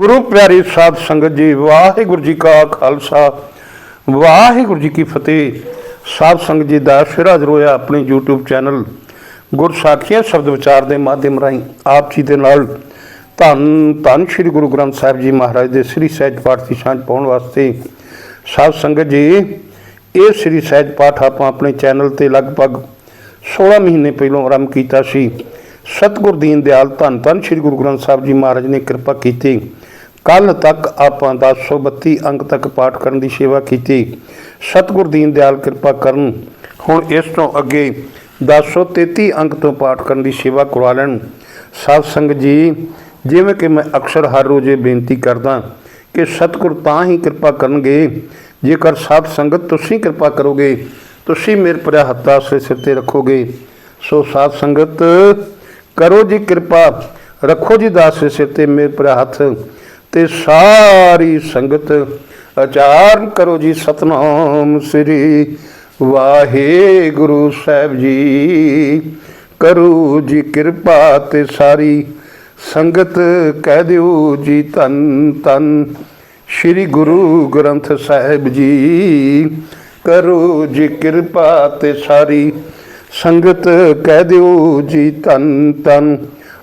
ਗੁਰੂ ਪਿਆਰੀ ਸਾਧ ਸੰਗਤ ਜੀ, ਵਾਹਿਗੁਰੂ ਜੀ ਕਾ ਖਾਲਸਾ, ਵਾਹਿਗੁਰੂ ਜੀ ਕੀ ਫਤਿਹ। ਸਾਧ ਸੰਗਤ ਜੀ ਦਾ ਸਿਰਾ ਰੋਇਆ ਆਪਣੇ YouTube ਚੈਨਲ ਗੁਰਸਾਖੀਆਂ ਸ਼ਬਦ ਵਿਚਾਰ ਦੇ ਮਾਧਿਅਮ ਰਾਹੀਂ। ਆਪ ਜੀ ਦੇ ਨਾਲ ਧੰਨ ਧੰਨ ਸ੍ਰੀ ਗੁਰੂ ਗ੍ਰੰਥ ਸਾਹਿਬ ਜੀ ਮਹਾਰਾਜ ਦੇ ਸ੍ਰੀ ਸਹਿਜ ਪਾਠ ਦੀ ਸਾਂਝ ਪਾਉਣ ਵਾਸਤੇ ਸਾਧ ਸੰਗਤ ਜੀ, ਇਹ ਸ੍ਰੀ ਸਹਿਜ ਪਾਠ ਆਪਾਂ ਆਪਣੇ ਚੈਨਲ ਤੇ ਲਗਭਗ 16 ਮਹੀਨੇ ਪਹਿਲਾਂ ਆਰੰਭ ਕੀਤਾ ਸੀ। ਸਤਿਗੁਰ ਦੀਨ ਦਿਆਲ ਧੰਨ ਧੰਨ ਸ੍ਰੀ ਗੁਰੂ ਗ੍ਰੰਥ ਸਾਹਿਬ ਜੀ ਮਹਾਰਾਜ ਨੇ ਕਿਰਪਾ ਕੀਤੀ। ਕੱਲ ਤੱਕ ਆਪਾਂ 1032 ਅੰਕ ਤੱਕ ਪਾਠ ਕਰਨ ਦੀ ਸੇਵਾ ਕੀਤੀ। ਸਤਿਗੁਰ ਦੀਨ ਦਿਆਲ ਕਿਰਪਾ ਕਰਨ। ਹੁਣ ਇਸ ਤੋਂ ਅੱਗੇ 1033 ਅੰਕ ਤੋਂ ਪਾਠ ਕਰਨ ਦੀ ਸੇਵਾ ਕਰਵਾ ਲੈਣ। ਸਾਧ ਸੰਗਤ ਜੀ, ਜਿਵੇਂ ਕਿ ਮੈਂ ਅਕਸਰ ਹਰ ਰੋਜ਼ ਇਹ ਬੇਨਤੀ ਕਰਦਾ ਕਿ ਸਤਿਗੁਰ ਤਾਂ ਹੀ ਕਿਰਪਾ ਕਰਨਗੇ, ਜੇਕਰ ਸਾਧ ਸੰਗਤ ਤੁਸੀਂ ਕਿਰਪਾ ਕਰੋਗੇ, ਤੁਸੀਂ ਮੇਰੇ ਭਰਿਆ ਹੱਥਾਂ ਸੇ ਸਿਰ ਤੇ ਰੱਖੋਗੇ। ਸੋ ਸਾਧ ਸੰਗਤ, ਕਰੋ ਜੀ ਕਿਰਪਾ, ਰੱਖੋ ਜੀ ਦਾਸ ਦੇ ਸਿਰ ਤੇ ਮੇਰੇ ਭਰਿਆ ਹੱਥ। ਤੇ ਸਾਰੀ ਸੰਗਤ ਆਚਾਰਨ ਕਰੋ ਜੀ ਸਤਨਾਮ ਸ੍ਰੀ ਵਾਹਿਗੁਰੂ ਸਾਹਿਬ ਜੀ। ਕਰੋ ਜੀ ਕਿਰਪਾ ਤੇ ਸਾਰੀ ਸੰਗਤ ਕਹਿ ਦਿਓ ਜੀ ਧੰਨ ਧੰਨ ਸ੍ਰੀ ਗੁਰੂ ਗ੍ਰੰਥ ਸਾਹਿਬ ਜੀ। ਕਰੋ ਜੀ ਕਿਰਪਾ ਤੇ ਸਾਰੀ ਸੰਗਤ ਕਹਿ ਦਿਓ ਜੀ ਧੰਨ ਧੰਨ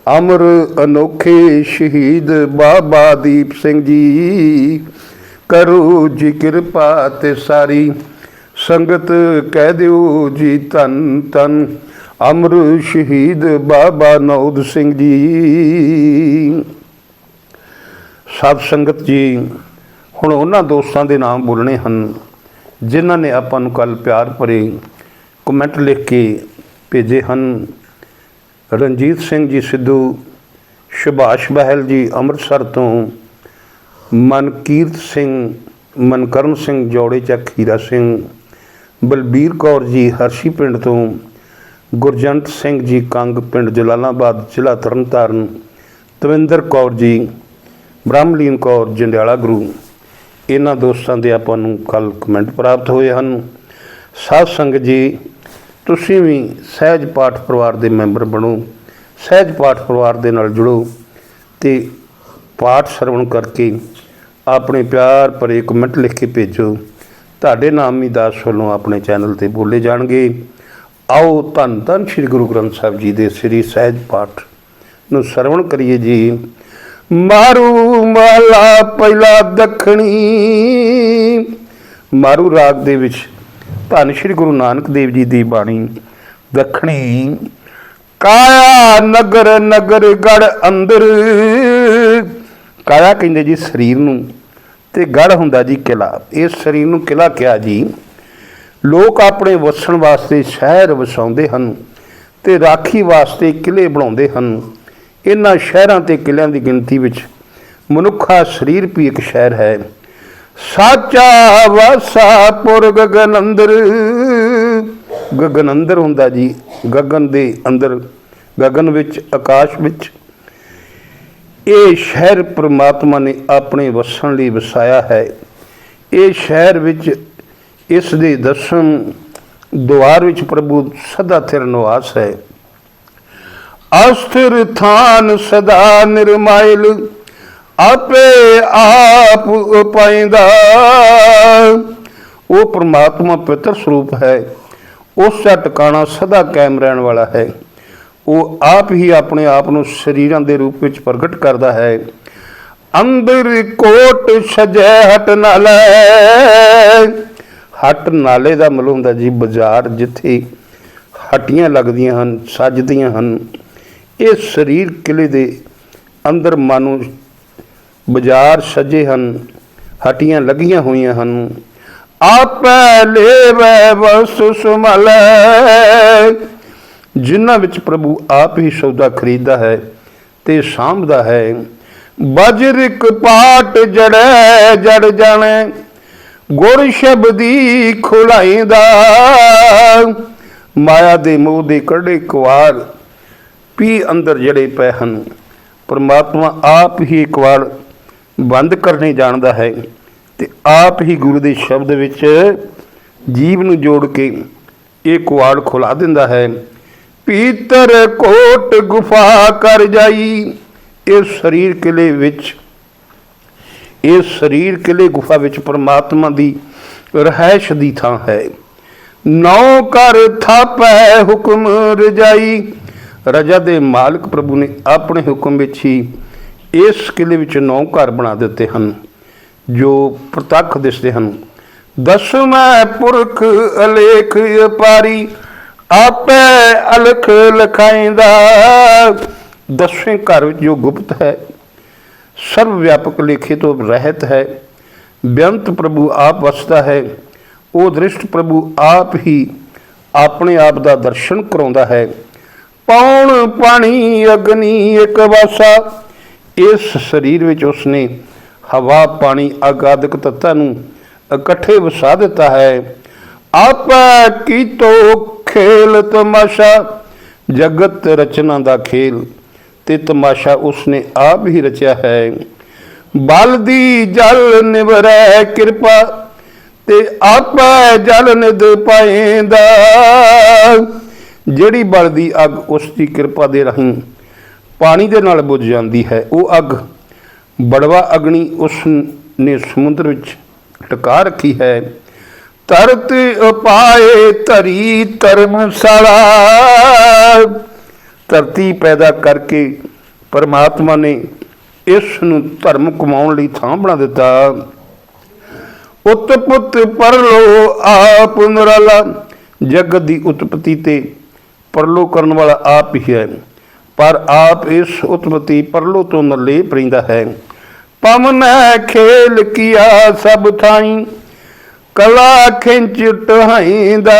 ਅਮਰ ਅਨੋਖੇ ਸ਼ਹੀਦ ਬਾਬਾ ਦੀਪ ਸਿੰਘ ਜੀ। ਕਰੋ ਜੀ ਕਿਰਪਾ ਤੇ ਸਾਰੀ। ਸੰਗਤ ਕਹਿ ਦਿਓ ਜੀ ਧੰਨ ਧੰਨ। ਅਮਰ ਸ਼ਹੀਦ ਬਾਬਾ ਨੌਦ ਸਿੰਘ ਜੀ। ਸਭ ਸੰਗਤ ਜੀ, ਹੁਣ ਉਹਨਾਂ ਦੋਸਤਾਂ ਦੇ ਨਾਮ ਬੋਲਣੇ ਹਨ, ਜਿਨ੍ਹਾਂ ਨੇ ਆਪਾਂ ਨੂੰ ਕੱਲ ਪਿਆਰ ਭਰੇ ਕਮੈਂਟ ਲਿਖ ਕੇ ਭੇਜੇ ਹਨ। ਰਣਜੀਤ ਸਿੰਘ ਜੀ ਸਿੱਧੂ, ਸੁਭਾਸ਼ ਬਹਿਲ ਜੀ ਅੰਮ੍ਰਿਤਸਰ ਤੋਂ, ਮਨਕੀਰਤ ਸਿੰਘ, ਮਨਕਰਨ ਸਿੰਘ ਜੋੜੇ ਚੱਕ ਹੀਰਾ ਸਿੰਘ, ਬਲਬੀਰ ਕੌਰ ਜੀ ਹਰਸ਼ੀ ਪਿੰਡ ਤੋਂ, ਗੁਰਜੰਟ ਸਿੰਘ ਜੀ ਕੰਗ ਪਿੰਡ ਜਲਾਲਾਬਾਦ, ਜ਼ਿਲ੍ਹਾ ਤਰਨਤਾਰਨ, ਤਵਿੰਦਰ ਕੌਰ ਜੀ, ਬ੍ਰਹਮਲੀਨ ਕੌਰ, ਜੰਡਿਆਲਾ ਗੁਰੂ। ਇਹਨਾਂ ਦੋਸਤਾਂ ਦੇ ਆਪਾਂ ਨੂੰ ਕੱਲ ਕਮੈਂਟ ਪ੍ਰਾਪਤ ਹੋਏ ਹਨ। ਸਾਧ ਸੰਗਤ ਜੀ ਤੁਸੀਂ ਵੀ ਸਹਿਜ ਪਾਠ ਪਰਿਵਾਰ ਦੇ ਮੈਂਬਰ ਬਣੋ, ਸਹਿਜ ਪਾਠ ਪਰਿਵਾਰ ਦੇ ਨਾਲ ਜੁੜੋ ਤੇ ਪਾਠ ਸਰਵਣ ਕਰਕੇ ਆਪਣੇ ਪਿਆਰ ਭਰੇ ਕਮੈਂਟ ਲਿਖ ਕੇ ਭੇਜੋ। ਤੁਹਾਡੇ ਨਾਮ ਹੀ ਦਾਸ ਵੱਲੋਂ ਆਪਣੇ ਚੈਨਲ ਤੇ ਬੋਲੇ ਜਾਣਗੇ। ਆਓ ਧੰਨ ਧੰਨ ਸ੍ਰੀ ਗੁਰੂ ਗ੍ਰੰਥ ਸਾਹਿਬ ਜੀ ਦੇ ਸ੍ਰੀ ਸਹਿਜ ਪਾਠ ਨੂੰ ਸਰਵਣ ਕਰੀਏ ਜੀ। ਮਾਰੂ ਮਾਲਾ ਪਹਿਲਾ ਦੱਖਣੀ, ਮਾਰੂ ਰਾਗ ਦੇ ਵਿੱਚ ਧੰਨ ਸ੍ਰੀ ਗੁਰੂ ਨਾਨਕ ਦੇਵ ਜੀ ਦੀ ਬਾਣੀ ਦੱਖਣੀ। ਕਾਇਆ ਨਗਰ ਨਗਰ ਗੜ ਅੰਦਰ। ਕਾਇਆ ਕਹਿੰਦੇ ਜੀ ਸਰੀਰ ਨੂੰ ਤੇ ਗੜ ਹੁੰਦਾ ਜੀ ਕਿਲਾ। ਇਸ ਸਰੀਰ ਨੂੰ ਕਿਲਾ ਕਿਹਾ ਜੀ। ਲੋਕ ਆਪਣੇ ਵਸਣ ਵਾਸਤੇ ਸ਼ਹਿਰ ਵਸਾਉਂਦੇ ਹਨ ਤੇ ਰਾਖੀ ਵਾਸਤੇ ਕਿਲੇ ਬਣਾਉਂਦੇ ਹਨ। ਇਹਨਾਂ ਸ਼ਹਿਰਾਂ ਤੇ ਕਿਲਿਆਂ ਦੀ ਗਿਣਤੀ ਵਿੱਚ ਮਨੁੱਖਾ ਸਰੀਰ ਵੀ ਇੱਕ ਸ਼ਹਿਰ ਹੈ। ਸਾਚਾ ਵਾਸਾ ਪੁਰ ਗਗਨ ਅੰਦਰ ਗਗਨ ਅੰਦਰ ਹੁੰਦਾ ਜੀ, ਗਗਨ ਦੇ ਅੰਦਰ, ਗਗਨ ਵਿੱਚ, ਆਕਾਸ਼ ਵਿੱਚ। ਇਹ ਸ਼ਹਿਰ ਪ੍ਰਮਾਤਮਾ ਨੇ ਆਪਣੇ ਵਸਣ ਲਈ ਵਸਾਇਆ ਹੈ। ਇਹ ਸ਼ਹਿਰ ਵਿੱਚ, ਇਸ ਦੇ ਦਰਸ਼ਨ ਦੁਆਰ ਵਿੱਚ ਪ੍ਰਭੂ ਸਦਾ ਥਿਰ ਨਿਵਾਸ ਹੈ। ਅਸਥਿਰ ਥਾਨ ਸਦਾ ਨਿਰਮਾਇਲ। ਆਪੇ ਆਪ ਉਪਾਇੰਦਾ। ਉਹ ਪ੍ਰਮਾਤਮਾ ਪਵਿੱਤਰ ਸਰੂਪ ਹੈ। ਉਸ ਦਾ ਟਿਕਾਣਾ ਸਦਾ ਕਾਇਮ ਰਹਿਣ ਵਾਲਾ ਹੈ। ਉਹ ਆਪ ਹੀ ਆਪਣੇ ਆਪ ਨੂੰ ਸਰੀਰਾਂ ਦੇ ਰੂਪ ਵਿੱਚ ਪ੍ਰਗਟ ਕਰਦਾ ਹੈ। ਅੰਦਰ ਕੋਟ ਸਜੈ ਹਟ ਨਾਲੇ। ਹਟ ਨਾਲੇ ਦਾ ਮਤਲਬ ਹੁੰਦਾ ਜੀ ਬਾਜ਼ਾਰ, ਜਿੱਥੇ ਹੱਟੀਆਂ ਲੱਗਦੀਆਂ ਹਨ, ਸੱਜਦੀਆਂ ਹਨ। ਇਹ ਸਰੀਰ ਕਿਲੇ ਦੇ ਅੰਦਰ ਮਾਨੋ ਬਾਜ਼ਾਰ ਸਜੇ ਹਨ, ਹਟੀਆਂ ਲੱਗੀਆਂ ਹੋਈਆਂ ਹਨ। ਆਪੈ ਲੇਵੈ ਵਸ ਸੁਮਲੈ ਜਿਨ੍ਹਾਂ ਵਿੱਚ ਪ੍ਰਭੂ ਆਪ ਹੀ ਸੌਦਾ ਖਰੀਦਦਾ ਹੈ ਤੇ ਸਾਂਭਦਾ ਹੈ। ਬਜਰਿਕ ਪਾਟ ਜੜੈ, ਜੜ ਜਾਣੈ। ਗੁਰ ਸ਼ਬਦੀ ਖੁਲਾਈਂਦਾ। ਮਾਇਆ ਦੇ ਮੋਹ ਦੇ ਕੜੇ ਕੁਆਰ ਪੀ ਅੰਦਰ ਜੜੇ ਪਏ ਹਨ। ਪਰਮਾਤਮਾ ਆਪ ਹੀ ਕੁਆਰ ਬੰਦ ਕਰਨੇ ਜਾਣਦਾ ਹੈ ਤੇ ਆਪ ਹੀ ਗੁਰੂ ਦੇ ਸ਼ਬਦ ਵਿੱਚ ਜੀਵ ਨੂੰ ਜੋੜ ਕੇ ਇਹ ਕੁਆੜ ਖੁਲਾ ਦਿੰਦਾ ਹੈ। ਪੀਤਰ ਕੋਟ ਗੁਫਾ ਕਰ ਜਾਈ। ਇਹ ਸਰੀਰ ਕਿਲੇ ਵਿੱਚ ਇਸ ਸਰੀਰ ਕਿਲੇ ਗੁਫਾ ਵਿੱਚ ਪਰਮਾਤਮਾ ਦੀ ਰਹਿائش ਦੀ ਥਾਂ ਹੈ। ਨੌ ਕਰ ਥਾਪੈ ਹੁਕਮ ਰਜਾਈ। ਰਜਾ ਦੇ ਮਾਲਕ ਪ੍ਰਭੂ ਨੇ ਆਪਣੇ ਹੁਕਮ ਵਿੱਚ ਹੀ ਇਸ ਕਿਲੇ ਵਿੱਚ ਨੌ ਘਰ ਬਣਾ ਦਿੱਤੇ ਹਨ, ਜੋ ਪ੍ਰਤੱਖ ਦਿਸਦੇ ਹਨ। ਦਸਵੇਂ ਪੁਰਖ ਅਲੇਖ ਅਪਾਰੀ, ਆਪੇ ਅਲਖ ਲਖਾਇਂਦਾ। ਦਸਵੇਂ ਘਰ ਵਿੱਚ ਜੋ ਗੁਪਤ ਹੈ, ਸਰਵ ਵਿਆਪਕ ਲੇਖੇ ਤੋਂ ਰਹਿਤ ਹੈ। ਬੇਅੰਤ ਪ੍ਰਭੂ ਆਪ ਵਸਦਾ ਹੈ, ਉਹ ਦ੍ਰਿਸ਼ਟ ਪ੍ਰਭੂ ਆਪ ਹੀ ਆਪਣੇ ਆਪ ਦਾ ਦਰਸ਼ਨ ਕਰਾਉਂਦਾ ਹੈ। ਪੌਣ ਪਾਣੀ ਅਗਨੀ ਇੱਕ ਵਾਸਾ ਇਸ ਸਰੀਰ ਵਿੱਚ ਉਸਨੇ ਹਵਾ, ਪਾਣੀ ਆਗਾਦਿਕ ਤੱਤਾਂ ਨੂੰ ਇਕੱਠੇ ਵਸਾ ਦਿੱਤਾ ਹੈ। ਆਪਾ ਕੀਤੋ ਖੇਲ ਤਮਾਸ਼ਾ? ਜਗਤ ਰਚਨਾ ਦਾ ਖੇਲ। ਤੇ ਤਮਾਸ਼ਾ ਉਸਨੇ ਆਪ ਹੀ ਰਚਿਆ ਹੈ। ਬਲ ਦੀ ਜਲ ਨਿਵਰੈ ਕਿਰਪਾ, ਤੇ ਆਪੈ ਜਲ ਨਿਦ ਪਾਏਂਦਾ। ਜਿਹੜੀ ਬਲ ਦੀ ਅੱਗ ਉਸ ਦੀ ਕਿਰਪਾ ਦੇ ਰਹੀ ਪਾਣੀ ਦੇ ਨਾਲ ਬੁਝ ਜਾਂਦੀ ਹੈ। ਉਹ ਅੱਗ, ਬੜਵਾ ਅਗਨੀ ਉਸ ਨੇ ਸਮੁੰਦਰ ਵਿੱਚ ਟਿਕਾ ਰੱਖੀ ਹੈ। ਤਰਤ ਉਪਾਏ ਧਰੀ ਧਰਮਸ਼ਾਲਾ। ਧਰਤੀ ਪੈਦਾ ਕਰਕੇ ਪਰਮਾਤਮਾ ਨੇ ਇਸ ਨੂੰ ਧਰਮ ਕਮਾਉਣ ਲਈ ਥਾਂ ਬਣਾ ਦਿੱਤਾ। ਉਤਪੁੱਤ ਪਰਲੋ ਆਪ ਨਰਾਲਾ। ਜਗਤ ਦੀ ਉਤਪਤੀ ਤੇ ਪਰਲੋ ਕਰਨ ਵਾਲਾ ਆਪ ਹੀ ਹੈ। ਪਰ ਆਪ ਇਸ ਉਤਮਤੀ ਪਰਲੋ ਤੋਂ ਨਲੇ ਪਰਿੰਦਾ ਹੈ। ਪਵਨ ਖੇਲ ਕੀਆ ਸਭ ਥਾਈ, ਕਲਾ ਖਿੰਚ ਟਹਾਈਂਦਾ।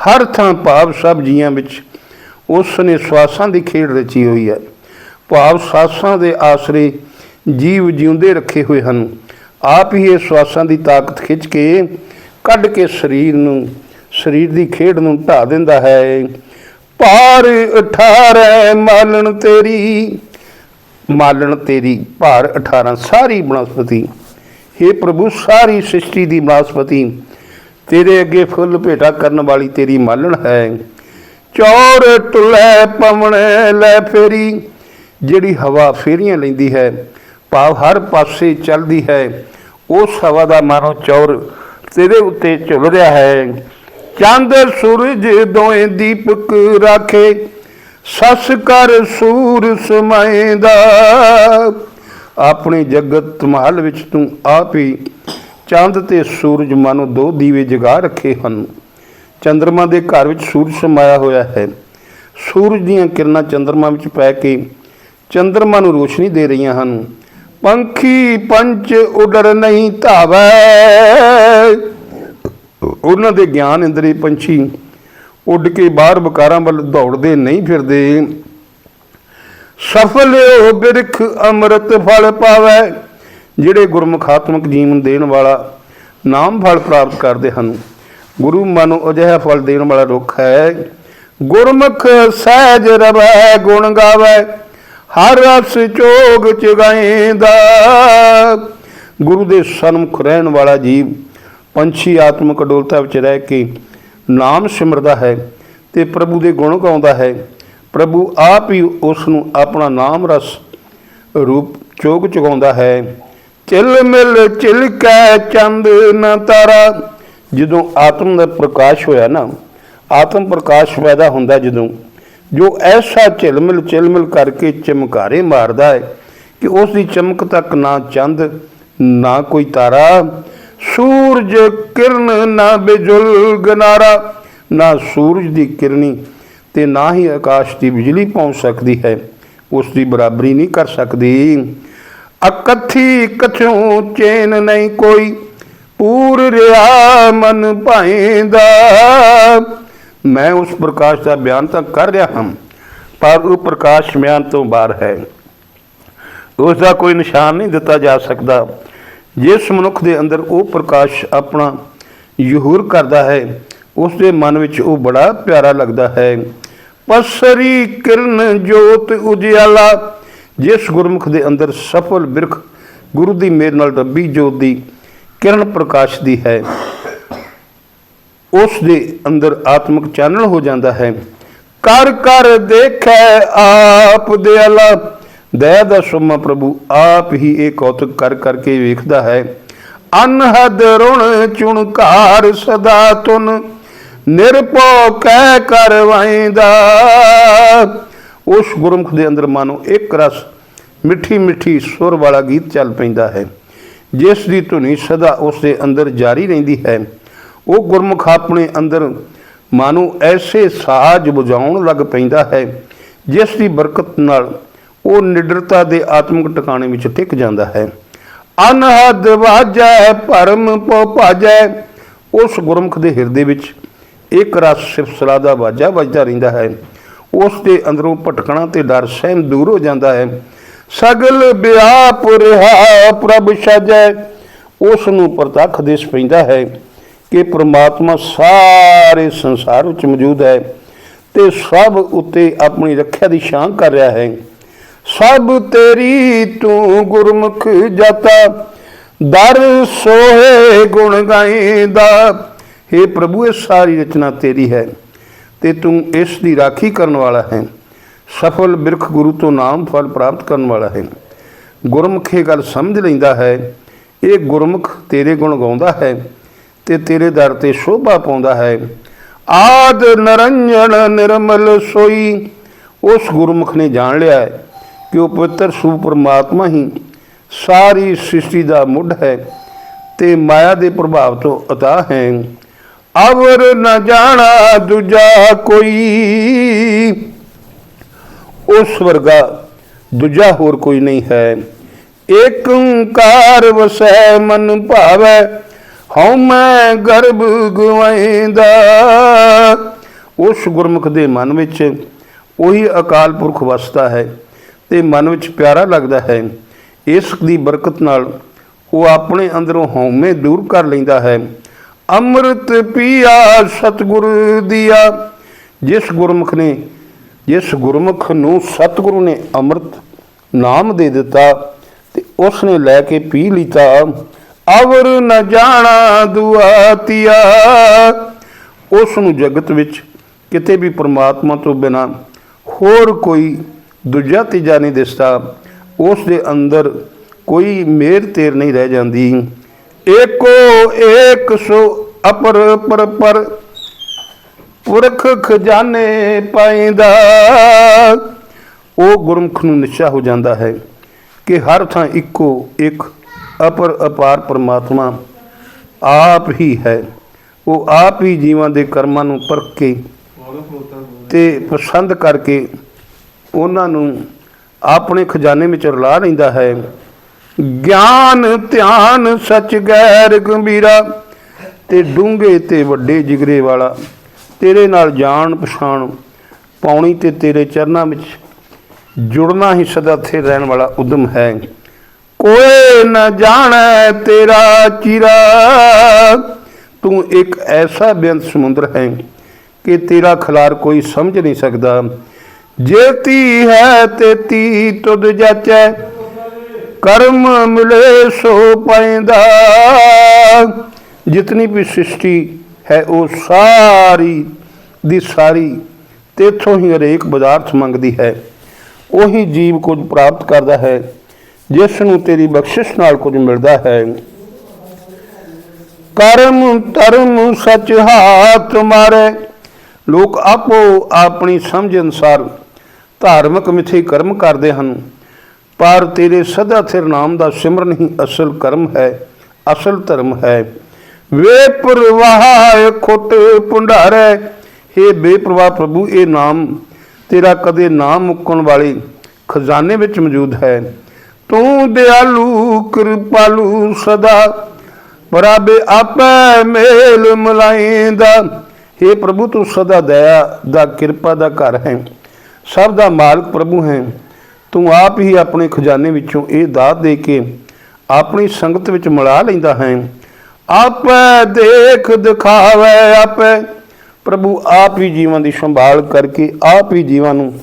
ਹਰ ਥਾਂ ਭਾਵ ਸਭ ਜੀਆਂ ਵਿੱਚ ਉਸ ਨੇ ਸਵਾਸਾਂ ਦੀ ਖੇਡ ਰਚੀ ਹੋਈ ਹੈ। ਭਾਵ ਸਾਸਾਂ ਦੇ ਆਸਰੇ ਜੀਵ ਜਿਉਂਦੇ ਰੱਖੇ ਹੋਏ ਹਨ। ਆਪ ਹੀ ਇਹ ਸਵਾਸਾਂ ਦੀ ਤਾਕਤ ਖਿੱਚ ਕੇ ਕੱਢ ਕੇ ਸਰੀਰ ਨੂੰ, ਸਰੀਰ ਦੀ ਖੇਡ ਨੂੰ ਢਾ ਦਿੰਦਾ ਹੈ। ਭਾਰ 18 ਮਾਲਣ ਤੇਰੀ। ਮਾਲਣ ਤੇਰੀ ਭਾਰ 18 ਸਾਰੀ ਬਨਸਪਤੀ। हे ਪ੍ਰਭੂ, ਸਾਰੀ ਸ੍ਰਿਸ਼ਟੀ ਦੀ ਬਨਸਪਤੀ। ਤੇਰੇ ਅੱਗੇ ਫੁੱਲ ਭੇਟਾ ਕਰਨ ਵਾਲੀ ਤੇਰੀ ਮਾਲਣ ਹੈ। ਚੌਰ ਟੁਲੇ ਪਵਣ ਲੈ ਫੇਰੀ। ਜਿਹੜੀ ਹਵਾ ਫੇਰੀਆਂ ਲੈਂਦੀ ਹੈ, ਭਾਵ ਹਰ ਪਾਸੇ ਚੱਲਦੀ ਹੈ, ਉਸ ਹਵਾ ਦਾ ਮਾਨੋ ਚੌਰ ਤੇਰੇ ਉੱਤੇ ਝੁਲ ਰਿਹਾ ਹੈ। ਚੰਦ ਸੂਰਜ ਦੋਏ ਦੀਪਕ ਰਾਖੇ, ਸਸ ਕਰ ਸੂਰ ਸਮੈ ਦਾ ਆਪਣੀ ਜਗਤ ਧਮਾਲ ਵਿੱਚ ਤੂੰ ਆਪ ਹੀ ਚੰਦ ਤੇ ਸੂਰਜ ਮਾਨੋ ਦੋ ਦੀਵੇ ਜਗਾ ਰੱਖੇ ਹਨ। ਚੰਦਰਮਾ ਦੇ ਘਰ ਵਿੱਚ ਸੂਰਜ ਸਮਾਇਆ ਹੋਇਆ ਹੈ। ਸੂਰਜ ਦੀਆਂ ਕਿਰਨਾਂ ਚੰਦਰਮਾ ਵਿੱਚ ਪੈ ਕੇ ਚੰਦਰਮਾ ਨੂੰ ਰੋਸ਼ਨੀ ਦੇ ਰਹੀਆਂ ਹਨ। ਪੰਖੀ ਪੰਚ ਉਡਰ ਨਹੀਂ ਧਾਵੈ। ਉਹਨਾਂ ਦੇ ਗਿਆਨ ਇੰਦਰੀ ਪੰਛੀ ਉੱਡ ਕੇ ਬਾਹਰ ਬਕਾਰਾਂ ਵੱਲ ਦੌੜਦੇ ਨਹੀਂ ਫਿਰਦੇ। ਸਫਲ ਹੋ ਬਿਰਖ ਅੰਮ੍ਰਿਤ ਫਲ ਪਾਵੈ, ਜਿਹੜੇ ਗੁਰਮੁਖਾਤਮਕ ਜੀਵਨ ਦੇਣ ਵਾਲਾ ਨਾਮ ਫਲ ਪ੍ਰਾਪਤ ਕਰਦੇ ਹਨ। ਗੁਰੂ ਮਨੁ ਅਜਿਹਾ ਫਲ ਦੇਣ ਵਾਲਾ ਰੁੱਖ ਹੈ। ਗੁਰਮੁਖ ਸਹਿਜ ਰਵੈ, ਗੁਣ ਗਾਵੈ, ਹਰ ਰਸ ਚੋਗ ਚਗਾਏਂਦਾ। ਗੁਰੂ ਦੇ ਸਨਮੁਖ ਰਹਿਣ ਵਾਲਾ ਜੀਵ ਪੰਛੀ ਆਤਮਿਕ ਅਡੋਲਤਾ ਵਿੱਚ ਰਹਿ ਕੇ ਨਾਮ ਸਿਮਰਦਾ ਹੈ ਤੇ ਪ੍ਰਭੂ ਦੇ ਗੁਣ ਗਾਉਂਦਾ ਹੈ। ਪ੍ਰਭੂ ਆਪ ਹੀ ਉਸ ਨੂੰ ਆਪਣਾ ਨਾਮ ਰਸ ਰੂਪ ਚੋਗ ਚਗਾਉਂਦਾ ਹੈ। ਚਿਲ ਮਿਲ ਚਿਲਕੈ ਚੰਦ ਨ ਤਾਰਾ। ਜਦੋਂ ਆਤਮ ਦਾ ਪ੍ਰਕਾਸ਼ ਹੋਇਆ ਨਾ, ਆਤਮ ਪ੍ਰਕਾਸ਼ ਪੈਦਾ ਹੁੰਦਾ ਜਦੋਂ, ਜੋ ਐਸਾ ਝਿਲਮਿਲ ਚਿਲਮਿਲ ਕਰਕੇ ਚਮਕਾਰੇ ਮਾਰਦਾ ਹੈ ਕਿ ਉਸ ਦੀ ਚਮਕ ਤੱਕ ਨਾ ਚੰਦ, ਨਾ ਕੋਈ ਤਾਰਾ ਸੂਰਜ ਕਿਰਨ ਨਾ ਬਿਜੁਲ ਗਨਾਰਾ ਨਾ ਸੂਰਜ ਦੀ ਕਿਰਨੀ ਤੇ ਨਾ ਹੀ ਆਕਾਸ਼ ਦੀ ਬਿਜਲੀ ਪਹੁੰਚ ਸਕਦੀ ਹੈ। ਉਸ ਦੀ ਬਰਾਬਰੀ ਨਹੀਂ ਕਰ ਸਕਦੀ। ਅਕਥੀ ਕਥਿਉ ਚੇਨ ਨਹੀਂ ਕੋਈ, ਪੂਰ ਰਿਆ ਮਨ ਭਾਏਂਦਾ ਮੈਂ ਉਸ ਪ੍ਰਕਾਸ਼ ਦਾ ਬਿਆਨ ਤਾਂ ਕਰ ਰਿਹਾ ਹਾਂ, ਪਰ ਉਹ ਪ੍ਰਕਾਸ਼ ਬਿਆਨ ਤੋਂ ਬਾਹਰ ਹੈ। ਉਸ ਦਾ ਕੋਈ ਨਿਸ਼ਾਨ ਨਹੀਂ ਦਿੱਤਾ ਜਾ ਸਕਦਾ। ਜਿਸ ਮਨੁੱਖ ਦੇ ਅੰਦਰ ਉਹ ਪ੍ਰਕਾਸ਼ ਆਪਣਾ ਯਹੂਰ ਕਰਦਾ ਹੈ ਉਸ ਦੇ ਮਨ ਵਿੱਚ ਉਹ ਬੜਾ ਪਿਆਰਾ ਲੱਗਦਾ ਹੈ। ਪਸਰੀ ਕਿਰਨ ਜੋਤ ਉਜਿਆਲਾ, ਜਿਸ ਗੁਰਮੁਖ ਦੇ ਅੰਦਰ ਸਫਲ ਬਿਰਖ ਗੁਰੂ ਦੀ ਮੇਰ ਨਾਲ ਰੱਬੀ ਜੋਤ ਦੀ ਕਿਰਨ ਪ੍ਰਕਾਸ਼ ਦੀ ਹੈ। ਉਸ ਦੇ ਅੰਦਰ ਆਤਮਿਕ ਚਾਨਣ ਹੋ ਜਾਂਦਾ ਹੈ। ਕਰ ਕਰ ਦੇਖੈ ਆਪ ਦਿਆਲਾ ਦਇਆ ਦਾ ਸੁਮਾ ਪ੍ਰਭੂ ਆਪ ਹੀ ਇਹ ਕੌਤਕ ਕਰ ਕਰਕੇ ਵੇਖਦਾ ਹੈ। ਅਨਹਦ ਰੁਣ ਚੁਣਕਾਰ ਸਦਾ ਤੁਨ, ਨਿਰਭਉ ਕਹਿ ਕਰਵਾਇਂਦਾ ਉਸ ਗੁਰਮੁਖ ਦੇ ਅੰਦਰ ਮਾਨੋ ਇੱਕ ਰਸ, ਮਿੱਠੀ ਮਿੱਠੀ ਸੁਰ ਵਾਲਾ ਗੀਤ ਚੱਲ ਪੈਂਦਾ ਹੈ। ਜਿਸ ਦੀ ਧੁਨੀ ਸਦਾ ਉਸ ਦੇ ਅੰਦਰ ਜਾਰੀ ਰਹਿੰਦੀ ਹੈ। ਉਹ ਗੁਰਮੁਖ ਆਪਣੇ ਅੰਦਰ ਮਾਨੋ ਐਸੇ ਸਾਜ ਬੁਝਾਉਣ ਲੱਗ ਪੈਂਦਾ ਹੈ, ਜਿਸ ਦੀ ਬਰਕਤ ਨਾਲ ਉਹ ਨਿਡਰਤਾ ਦੇ ਆਤਮਿਕ ਟਿਕਾਣੇ ਵਿੱਚ ਟਿਕ ਜਾਂਦਾ ਹੈ। ਅਨਹਦ ਵਾਜੈ, ਭਰਮ ਪੋ ਭਾਜੈ। ਉਸ ਗੁਰਮੁਖ ਦੇ ਹਿਰਦੇ ਵਿੱਚ ਇੱਕ ਰਸ ਸਿਫਸਲਾ ਦਾ ਵਾਜਾ ਵੱਜਦਾ ਰਹਿੰਦਾ ਹੈ। ਉਸ ਦੇ ਅੰਦਰੋਂ ਭਟਕਣਾ ਤੇ ਡਰ ਸਹਿਮ ਦੂਰ ਹੋ ਜਾਂਦਾ ਹੈ। ਸਗਲ ਵਿਆਪ ਰਿਹਾ ਪ੍ਰਭ ਸਜੈ ਉਸ ਨੂੰ ਪ੍ਰਤੱਖ ਦਿਸ ਪੈਂਦਾ ਹੈ ਕਿ ਪ੍ਰਮਾਤਮਾ ਸਾਰੇ ਸੰਸਾਰ ਵਿੱਚ ਮੌਜੂਦ ਹੈ ਤੇ ਸਭ ਉੱਤੇ ਆਪਣੀ ਰੱਖਿਆ ਦੀ ਸ਼ਾਨ ਕਰ ਰਿਹਾ ਹੈ। ਸਭ ਤੇਰੀ ਤੂੰ ਗੁਰਮੁਖ ਜਾਤਾ। ਦਰ ਸੋਹੇ ਗੁਣ ਗਾਇਂਦਾ हे ਪ੍ਰਭੂ, ਇਹ ਸਾਰੀ ਰਚਨਾ ਤੇਰੀ ਹੈ ਤੇ ਤੂੰ ਇਸ ਦੀ ਰਾਖੀ ਕਰਨ ਵਾਲਾ ਹੈ। ਸਫਲ ਬਿਰਖ ਗੁਰੂ ਤੋਂ ਨਾਮ ਫਲ ਪ੍ਰਾਪਤ ਕਰਨ ਵਾਲਾ ਹੈ। ਗੁਰਮੁਖ ਇਹ ਗੱਲ ਸਮਝ ਲੈਂਦਾ ਹੈ, ਇਹ ਗੁਰਮੁਖ ਤੇਰੇ ਗੁਣ ਗਾਉਂਦਾ ਹੈ ਤੇ ਤੇਰੇ ਦਰ ਤੇ ਸ਼ੋਭਾ ਪਾਉਂਦਾ ਹੈ। ਆਦ ਨਰੰਜਨ ਨਿਰਮਲ ਸੋਈ, ਉਸ ਗੁਰਮੁਖ ਨੇ ਜਾਣ ਲਿਆ ਹੈ। ਕਿ ਉਹ ਪਵਿੱਤਰ ਸੂ ਪਰਮਾਤਮਾ ਹੀ ਸਾਰੀ ਸ੍ਰਿਸ਼ਟੀ ਦਾ ਮੁੱਢ ਹੈ ਤੇ ਮਾਇਆ ਦੇ ਪ੍ਰਭਾਵ ਤੋਂ ਅਤਾ ਹੈ। ਅਵਰ ਨ ਜਾਣਾ ਦੂਜਾ ਕੋਈ। ਉਸ ਵਰਗਾ ਦੂਜਾ ਹੋਰ ਕੋਈ ਨਹੀਂ ਹੈ। ਏਕ ਓੰਕਾਰ ਵਸੈ ਮਨ ਭਾਵੈ, ਹਉ ਮੈਂ ਗਰਭ ਗਵਾਇਂਦਾ ਉਸ ਗੁਰਮੁਖ ਦੇ ਮਨ ਵਿੱਚ ਉਹੀ ਅਕਾਲ ਪੁਰਖ ਵਸਦਾ ਹੈ। ਤੇ ਮਨ ਵਿੱਚ ਪਿਆਰਾ ਲੱਗਦਾ ਹੈ। ਇਸ ਦੀ ਬਰਕਤ ਨਾਲ ਉਹ ਆਪਣੇ ਅੰਦਰੋਂ ਹਉਮੈ ਦੂਰ ਕਰ ਲੈਂਦਾ ਹੈ। ਅੰਮ੍ਰਿਤ ਪੀਆ ਸਤਿਗੁਰ ਦੀਆ। ਜਿਸ ਗੁਰਮੁਖ ਨੇ ਜਿਸ ਗੁਰਮੁਖ ਨੂੰ ਸਤਿਗੁਰੂ ਨੇ ਅੰਮ੍ਰਿਤ ਨਾਮ ਦੇ ਦਿੱਤਾ ਤੇ ਉਸ ਨੇ ਲੈ ਕੇ ਪੀ ਲੀਤਾ। ਅਵਰ ਨ ਜਾਣਾ ਦੁਆਤੀਆ ਉਸ ਨੂੰ ਜਗਤ ਵਿੱਚ ਕਿਤੇ ਵੀ ਪ੍ਰਮਾਤਮਾ ਤੋਂ ਬਿਨਾ ਹੋਰ ਕੋਈ ਦੂਜਾ ਤੀਜਾ ਨਹੀਂ ਦਿਸਦਾ ਉਸ ਦੇ ਅੰਦਰ ਕੋਈ ਮੇਰ ਤੇਰ ਨਹੀਂ ਰਹਿ ਜਾਂਦੀ। ਏਕੋ ਏਕ ਸੋ ਅਪਰ ਪਰ ਪਰ ਪੁਰਖ ਖਜ਼ਾਨੇ ਪਾਇਂਦਾ। ਉਹ ਗੁਰਮੁਖ ਨੂੰ ਨਿਸ਼ਚਾ ਹੋ ਜਾਂਦਾ ਹੈ ਕਿ ਹਰ ਥਾਂ ਇੱਕੋ ਇੱਕ ਅਪਰ ਅਪਾਰ ਪਰਮਾਤਮਾ ਆਪ ਹੀ ਹੈ। ਉਹ ਆਪ ਹੀ ਜੀਵਾਂ ਦੇ ਕਰਮਾਂ ਨੂੰ ਪਰਖ ਕੇ ਤੇ ਪਸੰਦ ਕਰਕੇ ਉਹਨਾਂ ਨੂੰ ਆਪਣੇ ਖਜ਼ਾਨੇ ਵਿੱਚ ਰਲਾ ਲੈਂਦਾ ਹੈ। ਗਿਆਨ, ਧਿਆਨ, ਸੱਚ, ਗੈਰ, ਗੰਭੀਰਾ ਤੇ ਡੂੰਘੇ ਤੇ ਵੱਡੇ ਜਿਗਰੇ ਵਾਲਾ, ਤੇਰੇ ਨਾਲ ਜਾਣ ਪਛਾਣ ਪਾਉਣੀ ਤੇ ਤੇਰੇ ਚਰਨਾਂ ਵਿੱਚ ਜੁੜਨਾ ਹੀ ਸਦਾ ਥੇ ਰਹਿਣ ਵਾਲਾ ਉਦਮ ਹੈ। ਕੋਈ ਨਾ ਜਾਣੈ ਤੇਰਾ ਚਿਰਾ, ਤੂੰ ਇੱਕ ਐਸਾ ਬੇਅੰਤ ਸਮੁੰਦਰ ਹੈ ਕਿ ਤੇਰਾ ਖਲਾਰ ਕੋਈ ਸਮਝ ਨਹੀਂ ਸਕਦਾ। ਜੇਤੀ ਹੈ ਤੇਤੀ ਤੁਧ ਜਾਚੈ, ਕਰਮ ਮਿਲੇ ਸੋ ਪੈਂਦਾ ਜਿਤਨੀ ਵੀ ਸ੍ਰਿਸ਼ਟੀ ਹੈ ਉਹ ਸਾਰੀ ਦੀ ਸਾਰੀ ਤੇਥੋਂ ਹੀ ਹਰੇਕ ਪਦਾਰਥ ਮੰਗਦੀ ਹੈ। ਉਹੀ ਜੀਵ ਕੁਝ ਪ੍ਰਾਪਤ ਕਰਦਾ ਹੈ, ਜਿਸ ਨੂੰ ਤੇਰੀ ਬਖਸ਼ਿਸ਼ ਨਾਲ ਕੁਝ ਮਿਲਦਾ ਹੈ। ਕਰਮ ਧਰਮ ਸਚ ਹਾਥ ਮਾਰੇ, ਲੋਕ ਆਪੋ ਆਪਣੀ ਸਮਝ ਅਨੁਸਾਰ ਧਾਰਮਿਕ ਮਿੱਥੇ ਕਰਮ ਕਰਦੇ ਹਨ। ਪਰ ਤੇਰੇ ਸਦਾ ਸਿਰ ਨਾਮ ਦਾ ਸਿਮਰਨ ਹੀ ਅਸਲ ਕਰਮ ਹੈ, ਅਸਲ ਧਰਮ ਹੈ। ਵੇ ਪ੍ਰਵਾਹ ਖੁੱਟ ਪੁੰਡਾਰੇ हे ਬੇਪਰਵਾਹ ਪ੍ਰਭੂ, ਇਹ ਨਾਮ ਤੇਰਾ ਕਦੇ ਨਾ ਮੁੱਕਣ ਵਾਲੇ ਖਜ਼ਾਨੇ ਵਿੱਚ ਮੌਜੂਦ ਹੈ। ਤੂੰ ਦਿਆਲੂ, ਕਿਰਪਾਲੂ ਸਦਾ, ਬਰਾਬੇ ਆਪੇ ਮੇਲ ਮਲਾਈਂਦਾ। हे ਪ੍ਰਭੂ, ਤੂੰ ਸਦਾ ਦਇਆ ਦਾ, ਕਿਰਪਾ ਦਾ ਘਰ ਹੈ। ਸਭ ਦਾ ਮਾਲਕ ਪ੍ਰਭੂ ਹੈ। ਤੂੰ ਆਪ ਹੀ ਆਪਣੇ ਖਜ਼ਾਨੇ ਵਿੱਚੋਂ ਇਹ ਦਾਤ ਦੇ ਕੇ ਆਪਣੀ ਸੰਗਤ ਵਿੱਚ ਮਿਲਾ ਲੈਂਦਾ ਹੈ। ਆਪੇ ਦੇਖ, ਦਿਖਾਵੇ ਆਪੇ। ਪ੍ਰਭੂ ਆਪ ਹੀ ਜੀਵਾਂ ਦੀ ਸੰਭਾਲ ਕਰਕੇ ਆਪ ਹੀ ਜੀਵਾਂ ਨੂੰ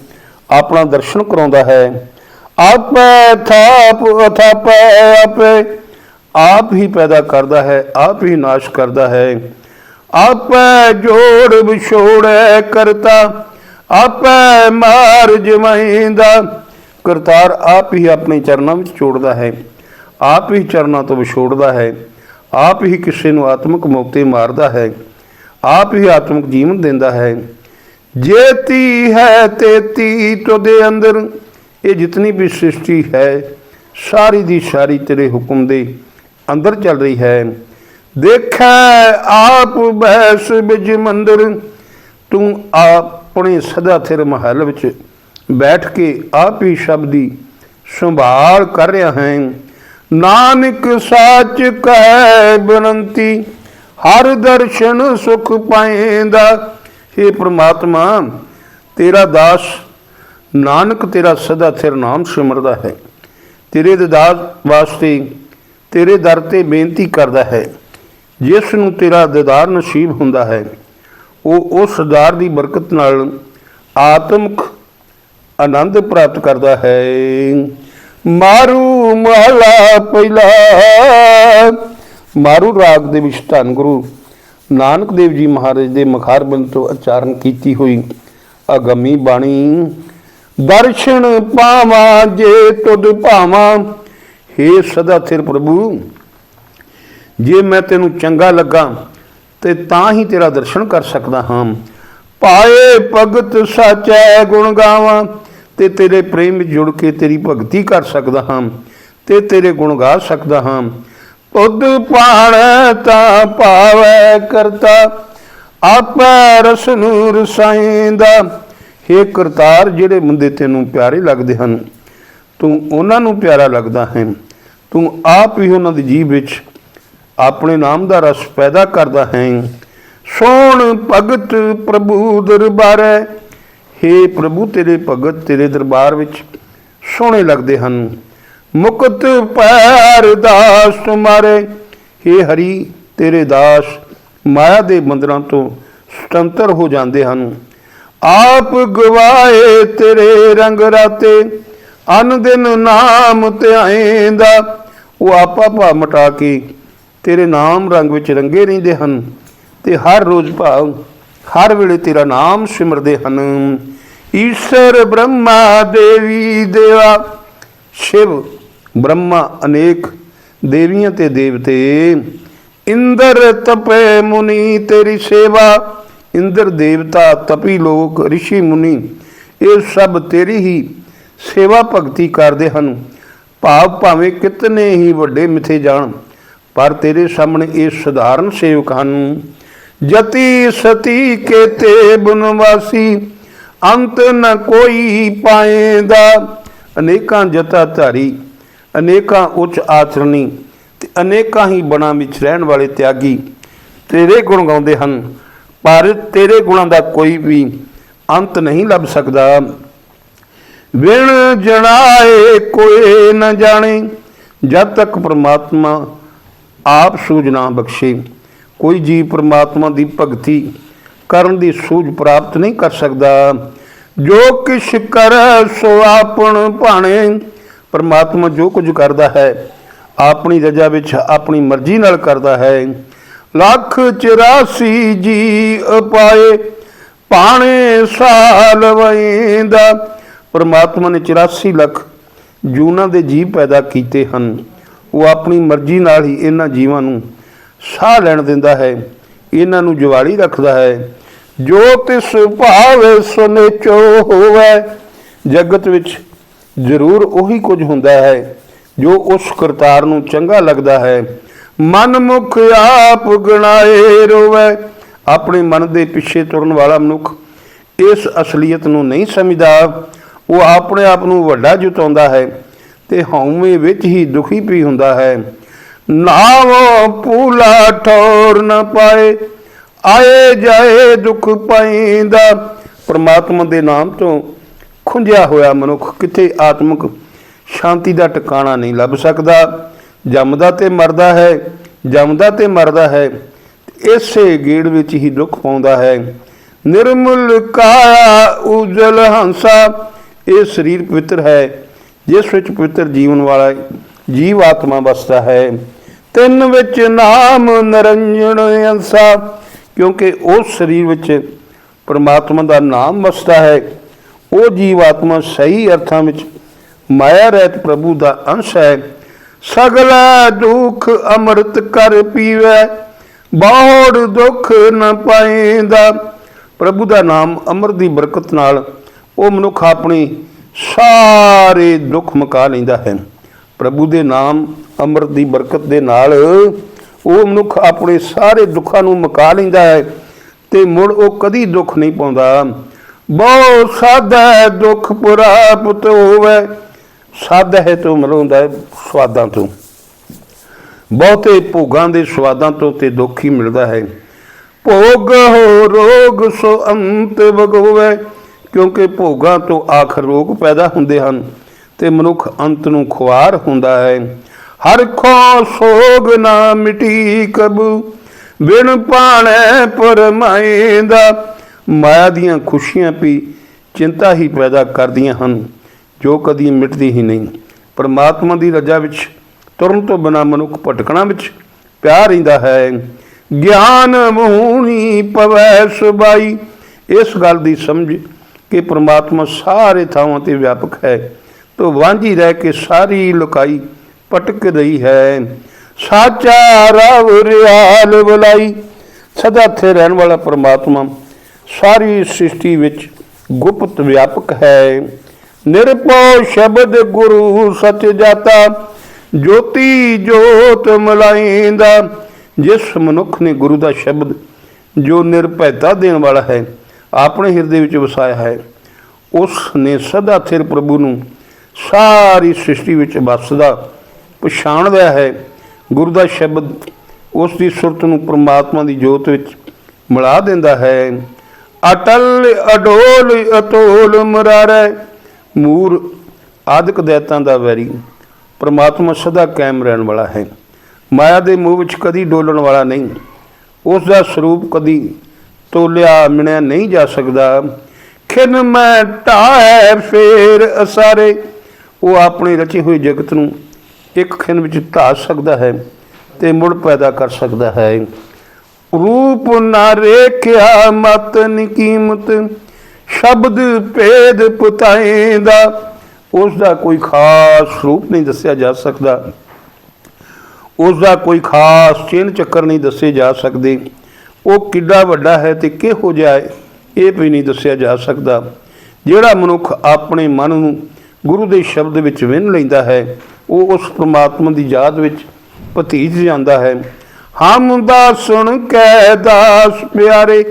ਆਪਣਾ ਦਰਸ਼ਨ ਕਰਾਉਂਦਾ ਹੈ। ਆਪੇ ਥਾਪ, ਅਥਾਪੇ ਆਪੇ। ਆਪ ਹੀ ਪੈਦਾ ਕਰਦਾ ਹੈ, ਆਪ ਹੀ ਨਾਸ਼ ਕਰਦਾ ਹੈ। ਆਪੇ ਜੋੜ ਵਿਛੋੜੇ ਕਰਤਾ। ਆਪੇ ਮਾਰ ਜਮਾਈਂਦਾ ਕਰਤਾਰ ਆਪ ਹੀ ਆਪਣੇ ਚਰਨਾਂ ਵਿੱਚ ਜੋੜਦਾ ਹੈ। ਆਪ ਹੀ ਚਰਨਾਂ ਤੋਂ ਵਿਛੋੜਦਾ ਹੈ। ਆਪ ਹੀ ਕਿਸੇ ਨੂੰ ਆਤਮਿਕ ਮੌਤੇ ਮਾਰਦਾ ਹੈ। ਆਪ ਹੀ ਆਤਮਿਕ ਜੀਵਨ ਦਿੰਦਾ ਹੈ। ਜੇਤੀ ਹੈ ਤੇਤੀ ਤੁਦੇ ਅੰਦਰ। ਇਹ ਜਿਤਨੀ ਵੀ ਸ੍ਰਿਸ਼ਟੀ ਹੈ, ਸਾਰੀ ਦੀ ਸਾਰੀ ਤੇਰੇ ਹੁਕਮ ਦੇ ਅੰਦਰ ਚੱਲ ਰਹੀ ਹੈ। ਦੇਖੈ ਆਪ ਬੈਸ ਬਿਜ ਮੰਦਰ। ਤੂੰ ਆਪ ਆਪਣੇ ਸਦਾ ਥਿਰ ਮਹਲ ਵਿੱਚ ਬੈਠ ਕੇ ਆਪ ਹੀ ਸ਼ਬਦੀ ਸੰਭਾਲ ਕਰ ਰਿਹਾ ਹੈ। ਨਾਨਕ ਸਾਚ ਕਹਿ ਬਨੰਤੀ, ਹਰ ਦਰਸ਼ਨ ਸੁਖ ਪਾਏਂਦਾ। हे ਪ੍ਰਮਾਤਮਾ, ਤੇਰਾ ਦਾਸ ਨਾਨਕ ਤੇਰਾ ਸਦਾ ਥਿਰ ਨਾਮ ਸਿਮਰਦਾ ਹੈ। ਤੇਰੇ ਦਿਦਾਰ ਵਾਸਤੇ, ਤੇਰੇ ਦਰ ਤੇ ਬੇਨਤੀ ਕਰਦਾ ਹੈ। ਜਿਸ ਨੂੰ ਤੇਰਾ ਦਿਦਾਰ ਨਸੀਬ ਹੁੰਦਾ ਹੈ ਉਹ ਉਸ ਦਰ ਦੀ ਬਰਕਤ ਨਾਲ ਆਤਮਿਕ ਆਨੰਦ ਪ੍ਰਾਪਤ ਕਰਦਾ ਹੈ। ਮਾਰੂ ਮਹਲਾ ਪਹਿਲਾ। ਮਾਰੂ ਰਾਗ ਦੇ ਵਿੱਚ ਧੰਨ ਗੁਰੂ ਨਾਨਕ ਦੇਵ ਜੀ ਮਹਾਰਾਜ ਦੇ ਮਖਾਰਬੰਦ ਤੋਂ ਉਚਾਰਨ ਕੀਤੀ ਹੋਈ ਅਗਮੀ ਬਾਣੀ, ਦਰਸ਼ਨ ਪਾਵਾਂ ਜੇ ਤੁਧ ਭਾਵਾਂ हे ਸਦਾ ਥਿਰ ਪ੍ਰਭੂ, ਜੇ ਮੈਂ ਤੈਨੂੰ ਚੰਗਾ ਲੱਗਾ ਤੇ ਤਾਂ ਹੀ ਤੇਰਾ ਦਰਸ਼ਨ ਕਰ ਸਕਦਾ ਹਾਂ। ਪਾਏ ਭਗਤ ਸਾਚੈ ਗੁਣ ਗਾਵਾਂ, ਤੇ ਤੇਰੇ ਪ੍ਰੇਮ ਜੁੜ ਕੇ ਤੇਰੀ ਭਗਤੀ ਕਰ ਸਕਦਾ ਹਾਂ, ਤੇ ਤੇਰੇ ਗੁਣ ਗਾ ਸਕਦਾ ਹਾਂ। ਉਦ ਪਾਣ ਤਾਂ ਭਾਵੈ ਕਰਤਾ, ਆਪੈ ਰਸ ਨੂੰ ਰਸਾਇਂਦਾ हे ਕਰਤਾਰ, ਜਿਹੜੇ ਬੰਦੇ ਤੈਨੂੰ ਪਿਆਰੇ ਲੱਗਦੇ ਹਨ, ਤੂੰ ਉਹਨਾਂ ਨੂੰ ਪਿਆਰਾ ਲੱਗਦਾ ਹੈ। ਤੂੰ ਆਪ ਹੀ ਉਹਨਾਂ ਦੇ ਜੀਵ ਵਿੱਚ ਆਪਣੇ ਨਾਮ ਦਾ ਰਸ ਪੈਦਾ ਕਰਦਾ ਹੈ। ਸੋਣ ਭਗਤ ਪ੍ਰਭੂ ਦਰਬਾਰੈ हे ਪ੍ਰਭੂ, ਤੇਰੇ ਭਗਤ ਤੇਰੇ ਦਰਬਾਰ ਵਿੱਚ ਸੋਹਣੇ ਲੱਗਦੇ ਹਨ। ਮੁਕਤ ਪੈਰ ਦਾਸ ਤੁਮਾਰੇ हे ਹਰੀ, ਤੇਰੇ ਦਾਸ ਮਾਇਆ ਦੇ ਬੰਦਰਾਂ ਤੋਂ ਸੁਤੰਤਰ ਹੋ ਜਾਂਦੇ ਹਨ। ਆਪ ਗਵਾਏ ਤੇਰੇ ਰੰਗ ਰਾਤੇ। ਅਨ ਦਿਨ ਨਾਮ ਧਿਆਏਂਦਾ। ਉਹ ਆਪਾ ਭਾ ਮਟਾ ਕੇ ਤੇਰੇ ਨਾਮ ਰੰਗ ਵਿੱਚ ਰੰਗੇ ਰਹਿੰਦੇ ਹਨ ਤੇ ਹਰ ਰੋਜ਼ ਭਾਵ ਹਰ ਵੇਲੇ ਤੇਰਾ ਨਾਮ ਸਿਮਰਦੇ ਹਨ। ਈਸ਼ਰ ਬ੍ਰਹਮਾ ਦੇਵੀ ਦੇਵਾ। ਸ਼ਿਵ ਬ੍ਰਹਮਾ ਅਨੇਕ ਦੇਵੀਆਂ ਤੇ ਦੇਵਤੇ। ਇੰਦਰ ਤਪੇ ਮੁਨੀ ਤੇਰੀ ਸੇਵਾ। ਇੰਦਰ ਦੇਵਤਾ ਤਪੀ ਲੋਕ ઋષਿ ਮੁਨੀ। ਇਹ ਸਭ ਤੇਰੀ ਹੀ ਸੇਵਾ ਭਗਤੀ ਕਰਦੇ ਹਨ। ਭਾਵ ਭਾਵੇਂ ਕਿਤਨੇ ਹੀ ਵੱਡੇ ਮਿਥੇ ਜਾਣ। ਪਰ ਤੇਰੇ ਸਾਹਮਣੇ ਇਹ ਸਧਾਰਨ ਸੇਵਕ ਹਨ। ਜਤੀ ਸਤੀ ਕੇਤੇ ਬਨਵਾਸੀ ਅੰਤ ਨ ਕੋਈ ਪਾਏਂਦਾ। ਅਨੇਕਾਂ ਜਤਾ ਧਾਰੀ, ਅਨੇਕਾਂ ਉੱਚ ਆਚਰਣੀ ਤੇ ਅਨੇਕਾਂ ਹੀ ਬਣਾ ਵਿੱਚ ਰਹਿਣ ਵਾਲੇ ਤਿਆਗੀ ਤੇਰੇ ਗੁਣ ਗਾਉਂਦੇ ਹਨ। ਪਰ ਤੇਰੇ ਗੁਣਾਂ ਦਾ ਕੋਈ ਵੀ ਅੰਤ ਨਹੀਂ ਲੱਭ ਸਕਦਾ। ਵਿਣ ਜਣਾਏ ਕੋਈ ਨਾ ਜਾਣੇ, ਜਦ ਤੱਕ ਪ੍ਰਮਾਤਮਾ ਆਪ ਸੂਝ ਨਾ ਬਖਸ਼ੇ। ਕੋਈ ਜੀਵ ਪ੍ਰਮਾਤਮਾ ਦੀ ਭਗਤੀ ਕਰਨ ਦੀ ਸੂਝ ਪ੍ਰਾਪਤ ਨਹੀਂ ਕਰ ਸਕਦਾ। ਜੋ ਕਿਛ ਕਰੈ, ਸੋ ਆਪਣ ਭਾਣੇ। ਪ੍ਰਮਾਤਮਾ ਜੋ ਕੁਝ ਕਰਦਾ ਹੈ, ਆਪਣੀ ਰਜਾ ਵਿੱਚ ਆਪਣੀ ਮਰਜ਼ੀ ਨਾਲ ਕਰਦਾ ਹੈ। ਲੱਖ 84 ਜੀ ਅਪਾਏ ਪਾਣੇ ਸਾਲ ਵੈਂਦਾ ਪਰਮਾਤਮਾ ਨੇ 84 ਲੱਖ ਜੂਨਾਂ ਦੇ ਜੀਵ ਪੈਦਾ ਕੀਤੇ ਹਨ। ਉਹ ਆਪਣੀ ਮਰਜ਼ੀ ਨਾਲ ਹੀ ਇਹਨਾਂ ਜੀਵਾਂ ਨੂੰ ਸਾਹ ਲੈਣ ਦਿੰਦਾ ਹੈ, ਇਹਨਾਂ ਨੂੰ ਜਵਾਲੀ ਰੱਖਦਾ ਹੈ। ਜੋ ਤਿਸ ਭਾਵੇ ਸੁਨੇਚੋ ਹੋਵੇ, ਜਗਤ ਵਿੱਚ ਜ਼ਰੂਰ ਉਹੀ ਕੁਝ ਹੁੰਦਾ ਹੈ, ਜੋ ਉਸ ਕਰਤਾਰ ਨੂੰ ਚੰਗਾ ਲੱਗਦਾ ਹੈ। ਮਨ ਮੁਖ ਆਪ ਗਣਾਏ ਰੋਵੇ, ਆਪਣੇ ਮਨ ਦੇ ਪਿੱਛੇ ਤੁਰਨ ਵਾਲਾ ਮਨੁੱਖ ਇਸ ਅਸਲੀਅਤ ਨੂੰ ਨਹੀਂ ਸਮਝਦਾ। ਉਹ ਆਪਣੇ ਆਪ ਨੂੰ ਵੱਡਾ ਜਤਾਉਂਦਾ ਹੈ। ਤੇ ਹਉਮੈ ਵਿੱਚ ਹੀ ਦੁਖੀ ਵੀ ਹੁੰਦਾ ਹੈ। ਨਾਵ ਪੂਲਾ ਠੋਰ ਨਾ ਪਾਏ, ਆਏ ਜਾਏ ਦੁੱਖ ਪੈਂਦਾ ਪਰਮਾਤਮਾ ਦੇ ਨਾਮ ਤੋਂ ਖੁੰਝਿਆ ਹੋਇਆ ਮਨੁੱਖ ਕਿਤੇ ਆਤਮਿਕ ਸ਼ਾਂਤੀ ਦਾ ਟਿਕਾਣਾ ਨਹੀਂ ਲੱਭ ਸਕਦਾ। ਜੰਮਦਾ ਤੇ ਮਰਦਾ ਹੈ, ਜੰਮਦਾ ਤੇ ਮਰਦਾ ਹੈ, ਇਸੇ ਗੇੜ ਵਿੱਚ ਹੀ ਦੁੱਖ ਪਾਉਂਦਾ ਹੈ। ਨਿਰਮਲ ਕਾਇਆ, ਉਜਲ ਹੰਸਾ, ਇਹ ਸਰੀਰ ਪਵਿੱਤਰ ਹੈ। ਜਿਸ ਵਿੱਚ ਪਵਿੱਤਰ ਜੀਵਨ ਵਾਲਾ ਜੀਵ ਆਤਮਾ ਵਸਦਾ ਹੈ, ਤਿੰਨ ਵਿੱਚ ਨਾਮ ਨਰੰਜਨ ਅੰਸਾ, ਕਿਉਂਕਿ ਉਸ ਸਰੀਰ ਵਿੱਚ ਪਰਮਾਤਮਾ ਦਾ ਨਾਮ ਵਸਦਾ ਹੈ। ਉਹ ਜੀਵ ਆਤਮਾ ਸਹੀ ਅਰਥਾਂ ਵਿੱਚ ਮਾਇਆ ਰਹਿਤ ਪ੍ਰਭੂ ਦਾ ਅੰਸ਼ ਹੈ। ਸਗਲਾ ਦੁੱਖ ਅੰਮ੍ਰਿਤ ਕਰ ਪੀਵੈ ਬਹੁੜ ਦੁੱਖ ਨ ਪਾਏਂਦਾ। ਪ੍ਰਭੂ ਦਾ ਨਾਮ ਅੰਮ੍ਰਿਤ ਦੀ ਬਰਕਤ ਨਾਲ ਉਹ ਮਨੁੱਖ ਆਪਣੀ ਸਾਰੇ ਦੁੱਖ ਮਕਾ ਲੈਂਦਾ ਹੈ। ਪ੍ਰਭੂ ਦੇ ਨਾਮ, ਅੰਮ੍ਰਿਤ ਦੀ ਬਰਕਤ ਦੇ ਨਾਲ ਉਹ ਮਨੁੱਖ ਆਪਣੇ ਸਾਰੇ ਦੁੱਖਾਂ ਨੂੰ ਮਕਾ ਲੈਂਦਾ ਹੈ ਤੇ ਮੁੜ ਉਹ ਕਦੀ ਦੁੱਖ ਨਹੀਂ ਪਾਉਂਦਾ। ਬਹੁ ਸਾਧਾ ਦੁੱਖ ਪ੍ਰਾਪਤ ਹੋਵੇ, ਸਾਧਾ ਹੈ ਤੋਂ ਮਰੋਂਦਾ ਹੈ ਸਵਾਦਾਂ ਤੋਂ। ਬਹੁਤੇ ਭੋਗਾਂ ਦੇ ਸਵਾਦਾਂ ਤੋਂ ਤੇ ਦੁੱਖ ਹੀ ਮਿਲਦਾ ਹੈ। ਭੋਗ ਹੋ ਰੋਗ ਸੋ ਅੰਤ ਭਗੋਵੇ ਕਿਉਂਕਿ ਭੋਗਾਂ ਤੋਂ ਆਖਰ ਰੋਗ ਪੈਦਾ ਹੁੰਦੇ ਹਨ ਤੇ ਮਨੁੱਖ ਅੰਤ ਨੂੰ ਖੁਆਰ ਹੁੰਦਾ ਹੈ। ਹਰ ਖੋ ਸੋਗ ਨਾ ਮਿਟੀ ਕਬੂ, ਬਿਨ ਪਾਣੈ ਪਰਮਾਇਂਦਾ ਮਾਇਆ ਦੀਆਂ ਖੁਸ਼ੀਆਂ ਵੀ ਚਿੰਤਾ ਹੀ ਪੈਦਾ ਕਰਦੀਆਂ ਹਨ, ਜੋ ਕਦੀ ਮਿਟਦੀ ਹੀ ਨਹੀਂ। ਪਰਮਾਤਮਾ ਦੀ ਰਜਾ ਵਿੱਚ, ਤੁਰਨ ਤੋਂ ਬਿਨਾ ਮਨੁੱਖ ਭਟਕਣਾ ਵਿੱਚ ਪਿਆ ਰਹਿੰਦਾ ਹੈ। ਗਿਆਨ ਮੂਣੀ ਪਵੈ ਸੁਬਾਈ, ਇਸ ਗੱਲ ਦੀ ਸਮਝ ਕਿ ਪ੍ਰਮਾਤਮਾ ਸਾਰੇ ਥਾਵਾਂ ਤੇ ਵਿਆਪਕ ਹੈ। ਤੋ ਵਾਂਝੀ ਰਹਿ ਕੇ ਸਾਰੀ ਲੁਕਾਈ ਪਟਕ ਰਹੀ ਹੈ। ਸਾਚਾ ਰਵ ਰਿਆਲ ਬੁਲਾਈ। ਸਦਾ ਇੱਥੇ ਰਹਿਣ ਵਾਲਾ ਪ੍ਰਮਾਤਮਾ ਸਾਰੀ ਸ੍ਰਿਸ਼ਟੀ ਵਿੱਚ ਗੁਪਤ ਵਿਆਪਕ ਹੈ। ਨਿਰਭਉ ਸ਼ਬਦ ਗੁਰੂ ਸਚ ਜਾਤਾ, ਜੋਤੀ ਜੋਤ ਮਲਾਈਂਦਾ। ਜਿਸ ਮਨੁੱਖ ਨੇ ਗੁਰੂ ਦਾ ਸ਼ਬਦ ਜੋ ਨਿਰਭੈਤਾ ਦੇਣ ਵਾਲਾ ਹੈ ਆਪਣੇ ਹਿਰਦੇ ਵਿੱਚ ਵਸਾਇਆ ਹੈ। ਉਸ ਨੇ ਸਦਾ ਸਿਰ ਪ੍ਰਭੂ ਨੂੰ ਸਾਰੀ ਸ੍ਰਿਸ਼ਟੀ ਵਿੱਚ ਵਸਦਾ, ਪਛਾਣਦਾ ਹੈ। ਗੁਰੂ ਦਾ ਸ਼ਬਦ ਉਸ ਦੀ ਸੁਰਤ ਨੂੰ ਪ੍ਰਮਾਤਮਾ ਦੀ ਜੋਤ ਵਿੱਚ ਮਿਲਾ ਦਿੰਦਾ ਹੈ। ਅਟਲ ਅਡੋਲ ਅਤੋਲ ਮਰਾਰੈ, ਮੂਰ ਆਦਿਕ ਦੇਤਾਂ ਦਾ ਵੈਰੀ। ਪ੍ਰਮਾਤਮਾ ਸਦਾ ਕਾਇਮ ਰਹਿਣ ਵਾਲਾ ਹੈ। ਮਾਇਆ ਦੇ ਮੂਹ ਵਿੱਚ ਕਦੀ ਡੋਲਣ ਵਾਲਾ ਨਹੀਂ। ਉਸ ਦਾ ਸਰੂਪ ਕਦੀ ਤੋਲਿਆ ਮਿਣਿਆ ਨਹੀਂ ਜਾ ਸਕਦਾ। ਖਿਨ ਮੈਂ ਢਾਏ ਫੇਰ ਅਸਾਰੇ। ਉਹ ਆਪਣੇ ਰਚੇ ਹੋਏ ਜਗਤ ਨੂੰ ਇੱਕ ਖਿਨ ਵਿੱਚ ਢਾ ਸਕਦਾ ਹੈ ਤੇ ਮੁੜ ਪੈਦਾ ਕਰ ਸਕਦਾ ਹੈ। ਰੂਪ ਨਾ ਰੇਖਿਆ ਮਤ ਨਿਕੀਮਤ ਸ਼ਬਦ ਭੇਦ ਪੁਤਾਏ ਦਾ ਉਸ ਦਾ ਕੋਈ ਖਾਸ ਰੂਪ ਨਹੀਂ ਦੱਸਿਆ ਜਾ ਸਕਦਾ। ਉਸ ਦਾ ਕੋਈ ਖਾਸ ਚਿੰਨ ਚੱਕਰ ਨਹੀਂ ਦੱਸੇ ਜਾ ਸਕਦੇ। ਉਹ ਕਿੱਡਾ ਵੱਡਾ ਹੈ ਤੇ ਕਿਹੋ ਜਿਹਾ ਹੈ, ਇਹ ਵੀ ਨਹੀਂ ਦੱਸਿਆ ਜਾ ਸਕਦਾ। ਜਿਹੜਾ ਮਨੁੱਖ ਆਪਣੇ ਮਨ ਨੂੰ ਗੁਰੂ ਦੇ ਸ਼ਬਦ ਵਿੱਚ ਵਿੰਨ ਲੈਂਦਾ ਹੈ, ਉਹ ਉਸ ਪ੍ਰਮਾਤਮਾ ਦੀ ਯਾਦ ਵਿੱਚ ਭਤੀਜ ਜਾਂਦਾ ਹੈ। ਹਮ ਦਾ ਸੁਣ ਕੇ ਦਾਸ ਪਿਆਰੇ,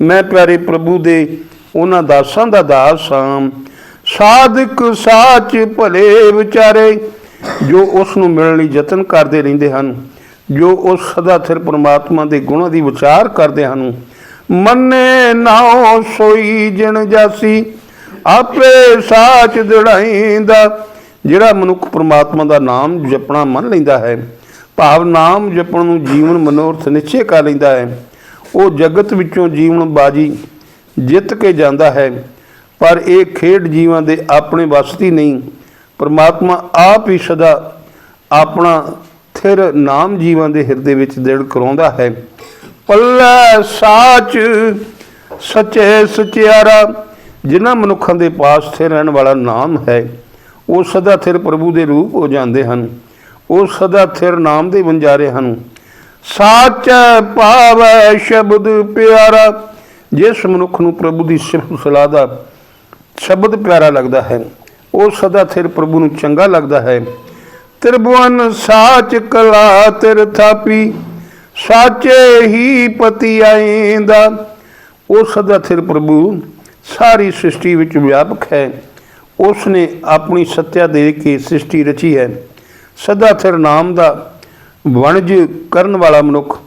ਮੈਂ ਪਿਆਰੇ ਪ੍ਰਭੂ ਦੇ ਉਹਨਾਂ ਦਾਸਾਂ ਦਾ ਦਾਸ ਹਾਂ। ਸਾਧਕ ਸਾਚ ਭਲੇ ਵਿਚਾਰੇ, ਜੋ ਉਸ ਨੂੰ ਮਿਲਣ ਲਈ ਯਤਨ ਕਰਦੇ ਰਹਿੰਦੇ ਹਨ। ਜੋ ਉਸ ਸਦਾ ਸਿਰ ਪਰਮਾਤਮਾ ਦੇ ਗੁਣਾਂ ਦੀ ਵਿਚਾਰ ਕਰਦੇ ਹਨ। ਮੰਨੇ ਨਾਉ ਸੋਈ ਜਿਨ ਜਾਸੀ, ਆਪੇ ਸਾਚ ਦਿੜਾਈਂਦਾ। ਜਿਹੜਾ ਮਨੁੱਖ ਪਰਮਾਤਮਾ ਦਾ ਨਾਮ ਜਪਣਾ ਮੰਨ ਲੈਂਦਾ ਹੈ, ਭਾਵ ਨਾਮ ਜਪਣ ਨੂੰ ਜੀਵਨ ਮਨੋਰਥ ਨਿਸ਼ਚੈ ਕਰ ਲੈਂਦਾ ਹੈ। ਉਹ ਜਗਤ ਵਿੱਚੋਂ ਜੀਵਨ ਬਾਜੀ ਜਿੱਤ ਕੇ ਜਾਂਦਾ ਹੈ, ਪਰ ਇਹ ਖੇਡ ਜੀਵਾਂ ਦੇ ਆਪਣੇ ਵੱਸ ਦੀ ਨਹੀਂ। ਪਰਮਾਤਮਾ ਆਪ ਹੀ ਸਦਾ ਆਪਣਾ ਥਿਰ ਨਾਮ ਜੀਵਾਂ ਦੇ ਹਿਰਦੇ ਵਿੱਚ ਦਿੜ ਕਰਾਉਂਦਾ ਹੈ। ਪੱਲੇ ਸਾਚ, ਸੱਚੇ ਸਚਿਆਰਾ, ਜਿਨ੍ਹਾਂ ਮਨੁੱਖਾਂ ਦੇ ਪਾਸ ਸਥਿਰ ਰਹਿਣ ਵਾਲਾ ਨਾਮ ਹੈ, ਉਹ ਸਦਾ ਥਿਰ ਪ੍ਰਭੂ ਦੇ ਰੂਪ ਹੋ ਜਾਂਦੇ ਹਨ। ਉਹ ਸਦਾ ਥਿਰ ਨਾਮ ਦੇ ਵੰਜਾਰੇ ਹਨ। ਸਾਚ ਪਾਵੈ ਸ਼ਬਦ ਪਿਆਰਾ, ਜਿਸ ਮਨੁੱਖ ਨੂੰ ਪ੍ਰਭੂ ਦੀ ਸਿਫਤ ਸਲਾਹ ਦਾ ਸ਼ਬਦ ਪਿਆਰਾ ਲੱਗਦਾ ਹੈ, ਉਹ ਸਦਾ ਥਿਰ ਪ੍ਰਭੂ ਨੂੰ ਚੰਗਾ ਲੱਗਦਾ ਹੈ। ਤ੍ਰਿਭੁਵਨ ਸਾਚ ਕਲਾ ਤਿਰ ਥਾਪੀ, ਸਾਚੇ ਹੀ ਪਤੀ ਆਇਂਦਾ। ਉਹ ਸਦਾ ਥਿਰ ਪ੍ਰਭੂ ਸਾਰੀ ਸ੍ਰਿਸ਼ਟੀ ਵਿੱਚ ਵਿਆਪਕ ਹੈ। ਉਸ ਨੇ ਆਪਣੀ ਸੱਤਿਆ ਦੇ ਕੇ ਸ੍ਰਿਸ਼ਟੀ ਰਚੀ ਹੈ। ਸਦਾ ਥਿਰ ਨਾਮ ਦਾ ਵਣਜ ਕਰਨ ਵਾਲਾ ਮਨੁੱਖ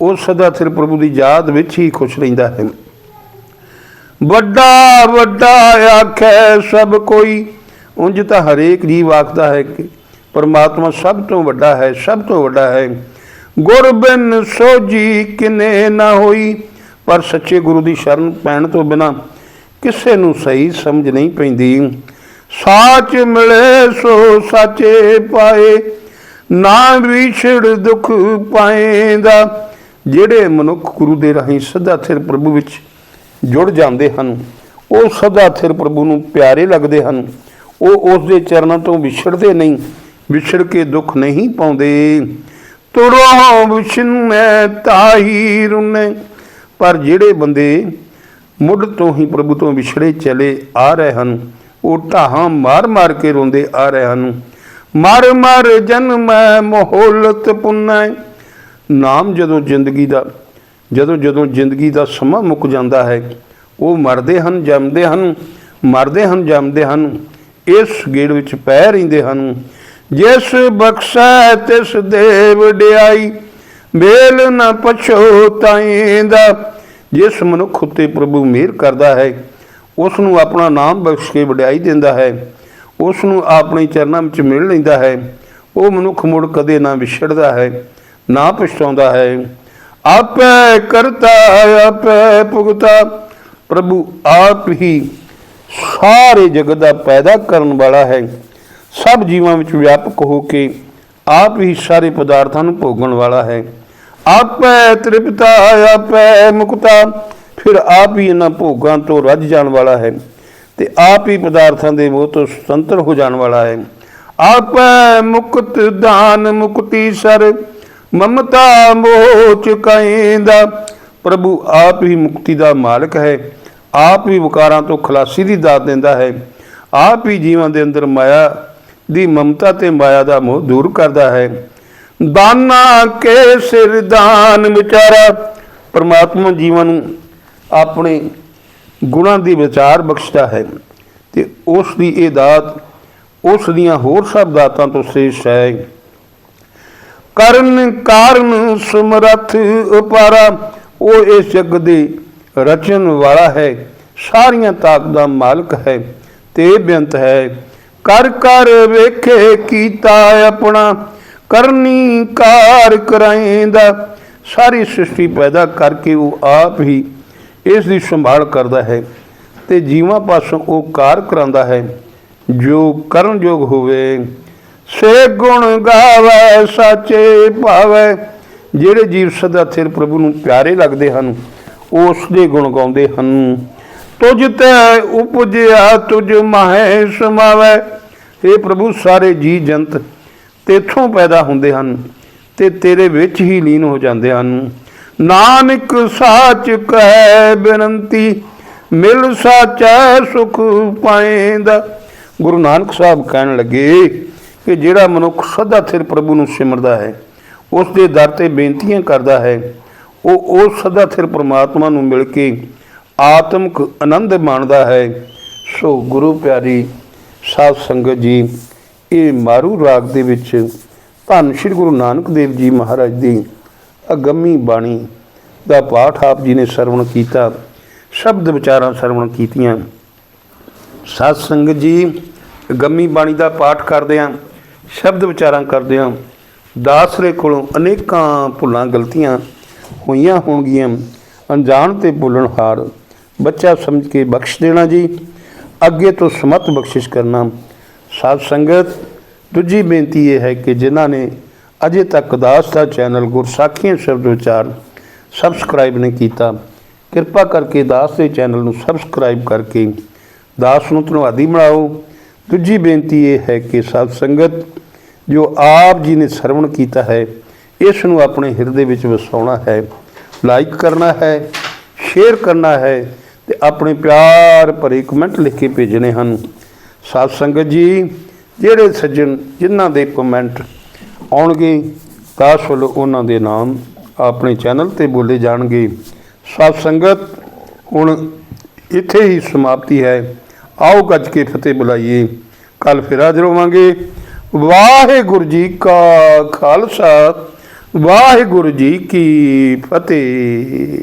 ਉਹ ਸਦਾ ਥਿਰ ਪ੍ਰਭੂ ਦੀ ਯਾਦ ਵਿੱਚ ਹੀ ਖੁਸ਼ ਰਹਿੰਦਾ ਹੈ। ਵੱਡਾ ਵੱਡਾ ਆਖੈ ਸਭ ਕੋਈ, ਉਂਝ ਤਾਂ ਹਰੇਕ ਜੀਵ ਆਖਦਾ ਹੈ ਕਿ ਪਰਮਾਤਮਾ ਸਭ ਤੋਂ ਵੱਡਾ ਹੈ, ਸਭ ਤੋਂ ਵੱਡਾ ਹੈ। ਗੁਰ ਬਿਨ ਸੋਜੀ ਕਿਨੇ ਨਾ ਹੋਈ। ਪਰ ਸੱਚੇ ਗੁਰੂ ਦੀ ਸ਼ਰਨ ਪੈਣ ਤੋਂ ਬਿਨਾ ਕਿਸੇ ਨੂੰ ਸਹੀ ਸਮਝ ਨਹੀਂ ਪੈਂਦੀ। ਸਾਚ ਮਿਲੇ ਸੋ ਸਾਚੇ ਪਾਏ, ਨਾ ਵਿਛੜ ਦੁਖ ਪਾਏਂਦਾ। ਜਿਹੜੇ ਮਨੁੱਖ ਗੁਰੂ ਦੇ ਰਾਹੀਂ ਸਦਾ ਥਿਰ ਪ੍ਰਭੂ ਵਿੱਚ ਜੁੜ ਜਾਂਦੇ ਹਨ, ਉਹ ਸਦਾ ਥਿਰ ਪ੍ਰਭੂ ਨੂੰ ਪਿਆਰੇ ਲੱਗਦੇ ਹਨ। ਉਹ ਉਸ ਦੇ ਚਰਨਾਂ ਤੋਂ ਵਿਛੜਦੇ ਨਹੀਂ ਵਿਛੜ ਕੇ ਦੁੱਖ ਨਹੀਂ ਪਾਉਂਦੇ। ਤੁਰੋ ਵਿਸ਼ਨੈ ਤਾਹੀ ਰੁਨੇ ਪਰ ਜਿਹੜੇ ਬੰਦੇ ਮੁੱਢ ਤੋਂ ਹੀ ਪ੍ਰਭੂ ਤੋਂ ਵਿਛੜੇ ਚਲੇ ਆ ਰਹੇ ਹਨ, ਉਹ ਢਾਹਾਂ ਮਾਰ ਮਾਰ ਕੇ ਰੋਂਦੇ ਆ ਰਹੇ ਹਨ। ਮਰ ਮਰ ਜਨਮੈ, ਮੋਹਲਤ ਪੁੰਨੈ। ਨਾਮ ਜਦੋਂ ਜ਼ਿੰਦਗੀ ਦਾ, ਜਦੋਂ ਜਦੋਂ ਜ਼ਿੰਦਗੀ ਦਾ ਸਮਾਂ ਮੁੱਕ ਜਾਂਦਾ ਹੈ, ਉਹ ਮਰਦੇ ਹਨ, ਜੰਮਦੇ ਹਨ, ਮਰਦੇ ਹਨ, ਜੰਮਦੇ ਹਨ। ਇਸ ਗੇੜ ਵਿੱਚ ਪੈ ਰਹਿੰਦੇ ਹਨ। ਜਿਸ ਬਖਸ਼ੈ ਤਿਸ ਦੇ ਵਡਿਆਈ ਮੇਲ ਨ ਪਛੋਤਾਈਂਦਾ ਜਿਸ ਮਨੁੱਖ ਉਤੇ ਪ੍ਰਭੂ ਮਿਹਰ ਕਰਦਾ ਹੈ ਉਸ ਨੂੰ ਆਪਣਾ ਨਾਮ ਬਖਸ਼ ਕੇ ਵਡਿਆਈ ਦਿੰਦਾ ਹੈ। ਉਸ ਨੂੰ ਆਪਣੇ ਚਰਨਾਂ ਵਿੱਚ ਮਿਲ ਲੈਂਦਾ ਹੈ। ਉਹ ਮਨੁੱਖ ਮੁੜ ਕਦੇ ਨਾ ਵਿਛੜਦਾ ਹੈ, ਨਾ ਪਛਤਾਉਂਦਾ ਹੈ। ਆਪੇ ਕਰਤਾ ਆਪੇ ਭੁਗਤਾ। ਪ੍ਰਭੂ ਆਪ ਹੀ ਸਾਰੇ ਜਗਤ ਦਾ ਪੈਦਾ ਕਰਨ ਵਾਲਾ ਹੈ। ਸਭ ਜੀਵਾਂ ਵਿੱਚ ਵਿਆਪਕ ਹੋ ਕੇ ਆਪ ਹੀ ਸਾਰੇ ਪਦਾਰਥਾਂ ਨੂੰ ਭੋਗਣ ਵਾਲਾ ਹੈ। ਆਪੇ ਤ੍ਰਿਪਤਾ, ਆਪੈ ਮੁਕਤਾ, ਫਿਰ ਆਪ ਹੀ ਇਹਨਾਂ ਭੋਗਾਂ ਤੋਂ ਰੱਜ ਜਾਣ ਵਾਲਾ ਹੈ ਤੇ ਆਪ ਹੀ ਪਦਾਰਥਾਂ ਦੇ ਮੋਹ ਤੋਂ ਸੁਤੰਤਰ ਹੋ ਜਾਣ ਵਾਲਾ ਹੈ। ਆਪੈ ਮੁਕਤ ਦਾਨ ਮੁਕਤੀ ਸਰ, ਮਮਤਾ ਮੋਹ ਚੁਕਾਇਂਦਾ ਪ੍ਰਭੂ ਆਪ ਹੀ ਮੁਕਤੀ ਦਾ ਮਾਲਕ ਹੈ, ਆਪ ਹੀ ਵਿਕਾਰਾਂ ਤੋਂ ਖਲਾਸੀ ਦੀ ਦਾਤ ਦਿੰਦਾ ਹੈ, ਆਪ ਹੀ ਜੀਵਾਂ ਦੇ ਅੰਦਰ ਮਾਇਆ ਦੀ ਮਮਤਾ ਤੇ ਮਾਇਆ ਦਾ ਮੋਹ ਦੂਰ ਕਰਦਾ ਹੈ। ਦਾਨਾ ਕੇ ਸਿਰ ਵਿਚਾਰਾ ਪਰਮਾਤਮਾ ਜੀਵਾਂ ਨੂੰ ਆਪਣੇ ਗੁਣਾਂ ਦੀ ਵਿਚਾਰ ਬਖਸ਼ਦਾ ਹੈ ਤੇ ਉਸ ਦੀ ਇਹ ਦਾਤ ਉਸ ਦੀਆਂ ਹੋਰ ਸਭ ਦਾਤਾਂ ਤੋਂ ਸ੍ਰੇਸ਼ਟ ਹੈ। ਕਰਨ ਕਾਰਨ ਸਮਰੱਥ ਉਪਾਰਾ, ਉਹ ਇਸ ਜਗ ਦੇ ਰਚਨ ਵਾਲਾ ਹੈ। ਸਾਰੀਆਂ ਤਾਕਤਾਂ ਮਾਲਕ ਹੈ ਤੇ ਬੇਅੰਤ ਹੈ। ਕਰ ਕਰ ਵੇਖੇ ਕੀਤਾ ਆਪਣਾ, ਕਰਨੀ ਕਾਰ ਕਰਾਇਂਦਾ ਸਾਰੀ ਸ੍ਰਿਸ਼ਟੀ ਪੈਦਾ ਕਰਕੇ ਉਹ ਆਪ ਹੀ ਇਸ ਦੀ ਸੰਭਾਲ ਕਰਦਾ ਹੈ ਤੇ ਜੀਵਾਂ ਪਾਸੋਂ ਉਹ ਕਾਰ ਕਰਾਂਦਾ ਹੈ, ਜੋ ਕਰਨ ਯੋਗ ਹੋਵੇ। ਸੇ ਗੁਣ ਗਾਵੇ, ਸਾਚੇ ਭਾਵੇ। ਜਿਹੜੇ ਜੀਵ ਸਦਾ ਸਿਰ ਪ੍ਰਭੂ ਨੂੰ ਪਿਆਰੇ ਲੱਗਦੇ ਹਨ ਉਹ ਉਸ ਦੇ ਗੁਣ ਗਾਉਂਦੇ ਹਨ। ਤੁਝ ਤੇ ਉਪਜਿਆ, ਤੁਝ ਮਾਹੇ ਸਮਾਵੇ। ਇਹ ਪ੍ਰਭੂ, ਸਾਰੇ ਜੀ ਜੰਤ, ਤੇਥੋਂ ਪੈਦਾ ਹੁੰਦੇ ਹਨ ਤੇ ਤੇਰੇ ਵਿੱਚ ਹੀ ਲੀਨ ਹੋ ਜਾਂਦੇ ਹਨ। ਨਾਨਕ ਸਾਚ ਕਹਿ ਬੇਨੰਤੀ, ਮਿਲ ਸਾਚੈ ਸੁਖ ਪਾਏਂਦਾ। ਗੁਰੂ ਨਾਨਕ ਸਾਹਿਬ ਕਹਿਣ ਲੱਗੇ ਕਿ ਜਿਹੜਾ ਮਨੁੱਖ ਸਦਾ ਸਿਰ ਪ੍ਰਭੂ ਨੂੰ ਸਿਮਰਦਾ ਹੈ ਉਸ ਦੇ ਦਰ ਤੇ ਬੇਨਤੀਆਂ ਕਰਦਾ ਹੈ, ਉਹ ਉਹ ਸਦਾ ਸਿਰ ਪ੍ਰਮਾਤਮਾ ਨੂੰ ਮਿਲ ਕੇ ਆਤਮਿਕ ਆਨੰਦ ਮਾਣਦਾ ਹੈ। ਸੋ ਗੁਰੂ ਪਿਆਰੀ ਸਾਧ ਸੰਗਤ ਜੀ, ਇਹ ਮਾਰੂ ਰਾਗ ਦੇ ਵਿੱਚ ਧੰਨ ਸ਼੍ਰੀ ਗੁਰੂ ਨਾਨਕ ਦੇਵ ਜੀ ਮਹਾਰਾਜ ਦੀ ਅਗੰਮੀ ਬਾਣੀ ਦਾ ਪਾਠ ਆਪ ਜੀ ਨੇ ਸਰਵਣ ਕੀਤਾ, ਸ਼ਬਦ ਵਿਚਾਰਾਂ ਸਰਵਣ ਕੀਤੀਆਂ। ਸਾਧ ਸੰਗਤ ਜੀ ਗੰਮੀ ਬਾਣੀ ਦਾ ਪਾਠ ਕਰਦੇ ਆਂ ਸ਼ਬਦ ਵਿਚਾਰਾਂ ਕਰਦੇ ਆਂ ਦਾਸਰੇ ਕੋਲੋਂ ਅਨੇਕਾਂ ਭੁੱਲਾਂ ਗਲਤੀਆਂ ਹੋਈਆਂ ਹੋਣਗੀਆਂ, ਅਣਜਾਣ ਤੇ ਭੁੱਲਣ ਹਾਰ ਬੱਚਾ ਸਮਝ ਕੇ ਬਖਸ਼ ਦੇਣਾ ਜੀ। ਅੱਗੇ ਤੋਂ ਸਮਤ ਬਖਸ਼ਿਸ਼ ਕਰਨਾ। ਸਾਧ ਸੰਗਤ, ਦੂਜੀ ਬੇਨਤੀ ਇਹ ਹੈ ਕਿ ਜਿਨ੍ਹਾਂ ਨੇ ਅਜੇ ਤੱਕ ਦਾਸ ਦਾ ਚੈਨਲ ਗੁਰਸਾਖੀਆਂ ਸ਼ਬਦ ਵਿਚਾਰ ਸਬਸਕ੍ਰਾਈਬ ਨਹੀਂ ਕੀਤਾ, ਕਿਰਪਾ ਕਰਕੇ ਦਾਸ ਦੇ ਚੈਨਲ ਨੂੰ ਸਬਸਕ੍ਰਾਈਬ ਕਰਕੇ ਦਾਸ ਨੂੰ ਧੰਨਵਾਦੀ ਬਣਾਓ। ਦੂਜੀ ਬੇਨਤੀ ਇਹ ਹੈ ਕਿ ਸਾਧ ਸੰਗਤ, ਜੋ ਆਪ ਜੀ ਨੇ ਸਰਵਣ ਕੀਤਾ ਹੈ, ਇਸ ਨੂੰ ਆਪਣੇ ਹਿਰਦੇ ਵਿੱਚ ਵਸਾਉਣਾ ਹੈ। ਲਾਈਕ ਕਰਨਾ ਹੈ, ਸ਼ੇਅਰ ਕਰਨਾ ਹੈ ਤੇ ਆਪਣੇ ਪਿਆਰ ਭਰੇ ਕਮੈਂਟ ਲਿਖ ਕੇ ਭੇਜਣੇ ਹਨ। ਸਾਧ ਸੰਗਤ ਜੀ, ਜਿਹੜੇ ਸੱਜਣ ਜਿਨ੍ਹਾਂ ਦੇ ਕਮੈਂਟ ਆਉਣਗੇ ਦਾਸ ਵੱਲੋਂ ਉਹਨਾਂ ਦੇ ਨਾਮ ਆਪਣੇ ਚੈਨਲ ਤੇ ਬੋਲੇ ਜਾਣਗੇ। ਸਾਧ ਸੰਗਤ, ਹੁਣ ਇੱਥੇ ਹੀ ਸਮਾਪਤੀ ਹੈ। ਆਓ ਗੱਜ ਕੇ ਫਤਿਹ ਬੁਲਾਈਏ। ਕੱਲ ਫਿਰ ਹਾਜ਼ਰ ਹੋਵਾਂਗੇ। ਵਾਹਿਗੁਰੂ ਜੀ ਕਾ ਖਾਲਸਾ, ਵਾਹਿਗੁਰੂ ਜੀ ਕੀ ਫਤਿਹ।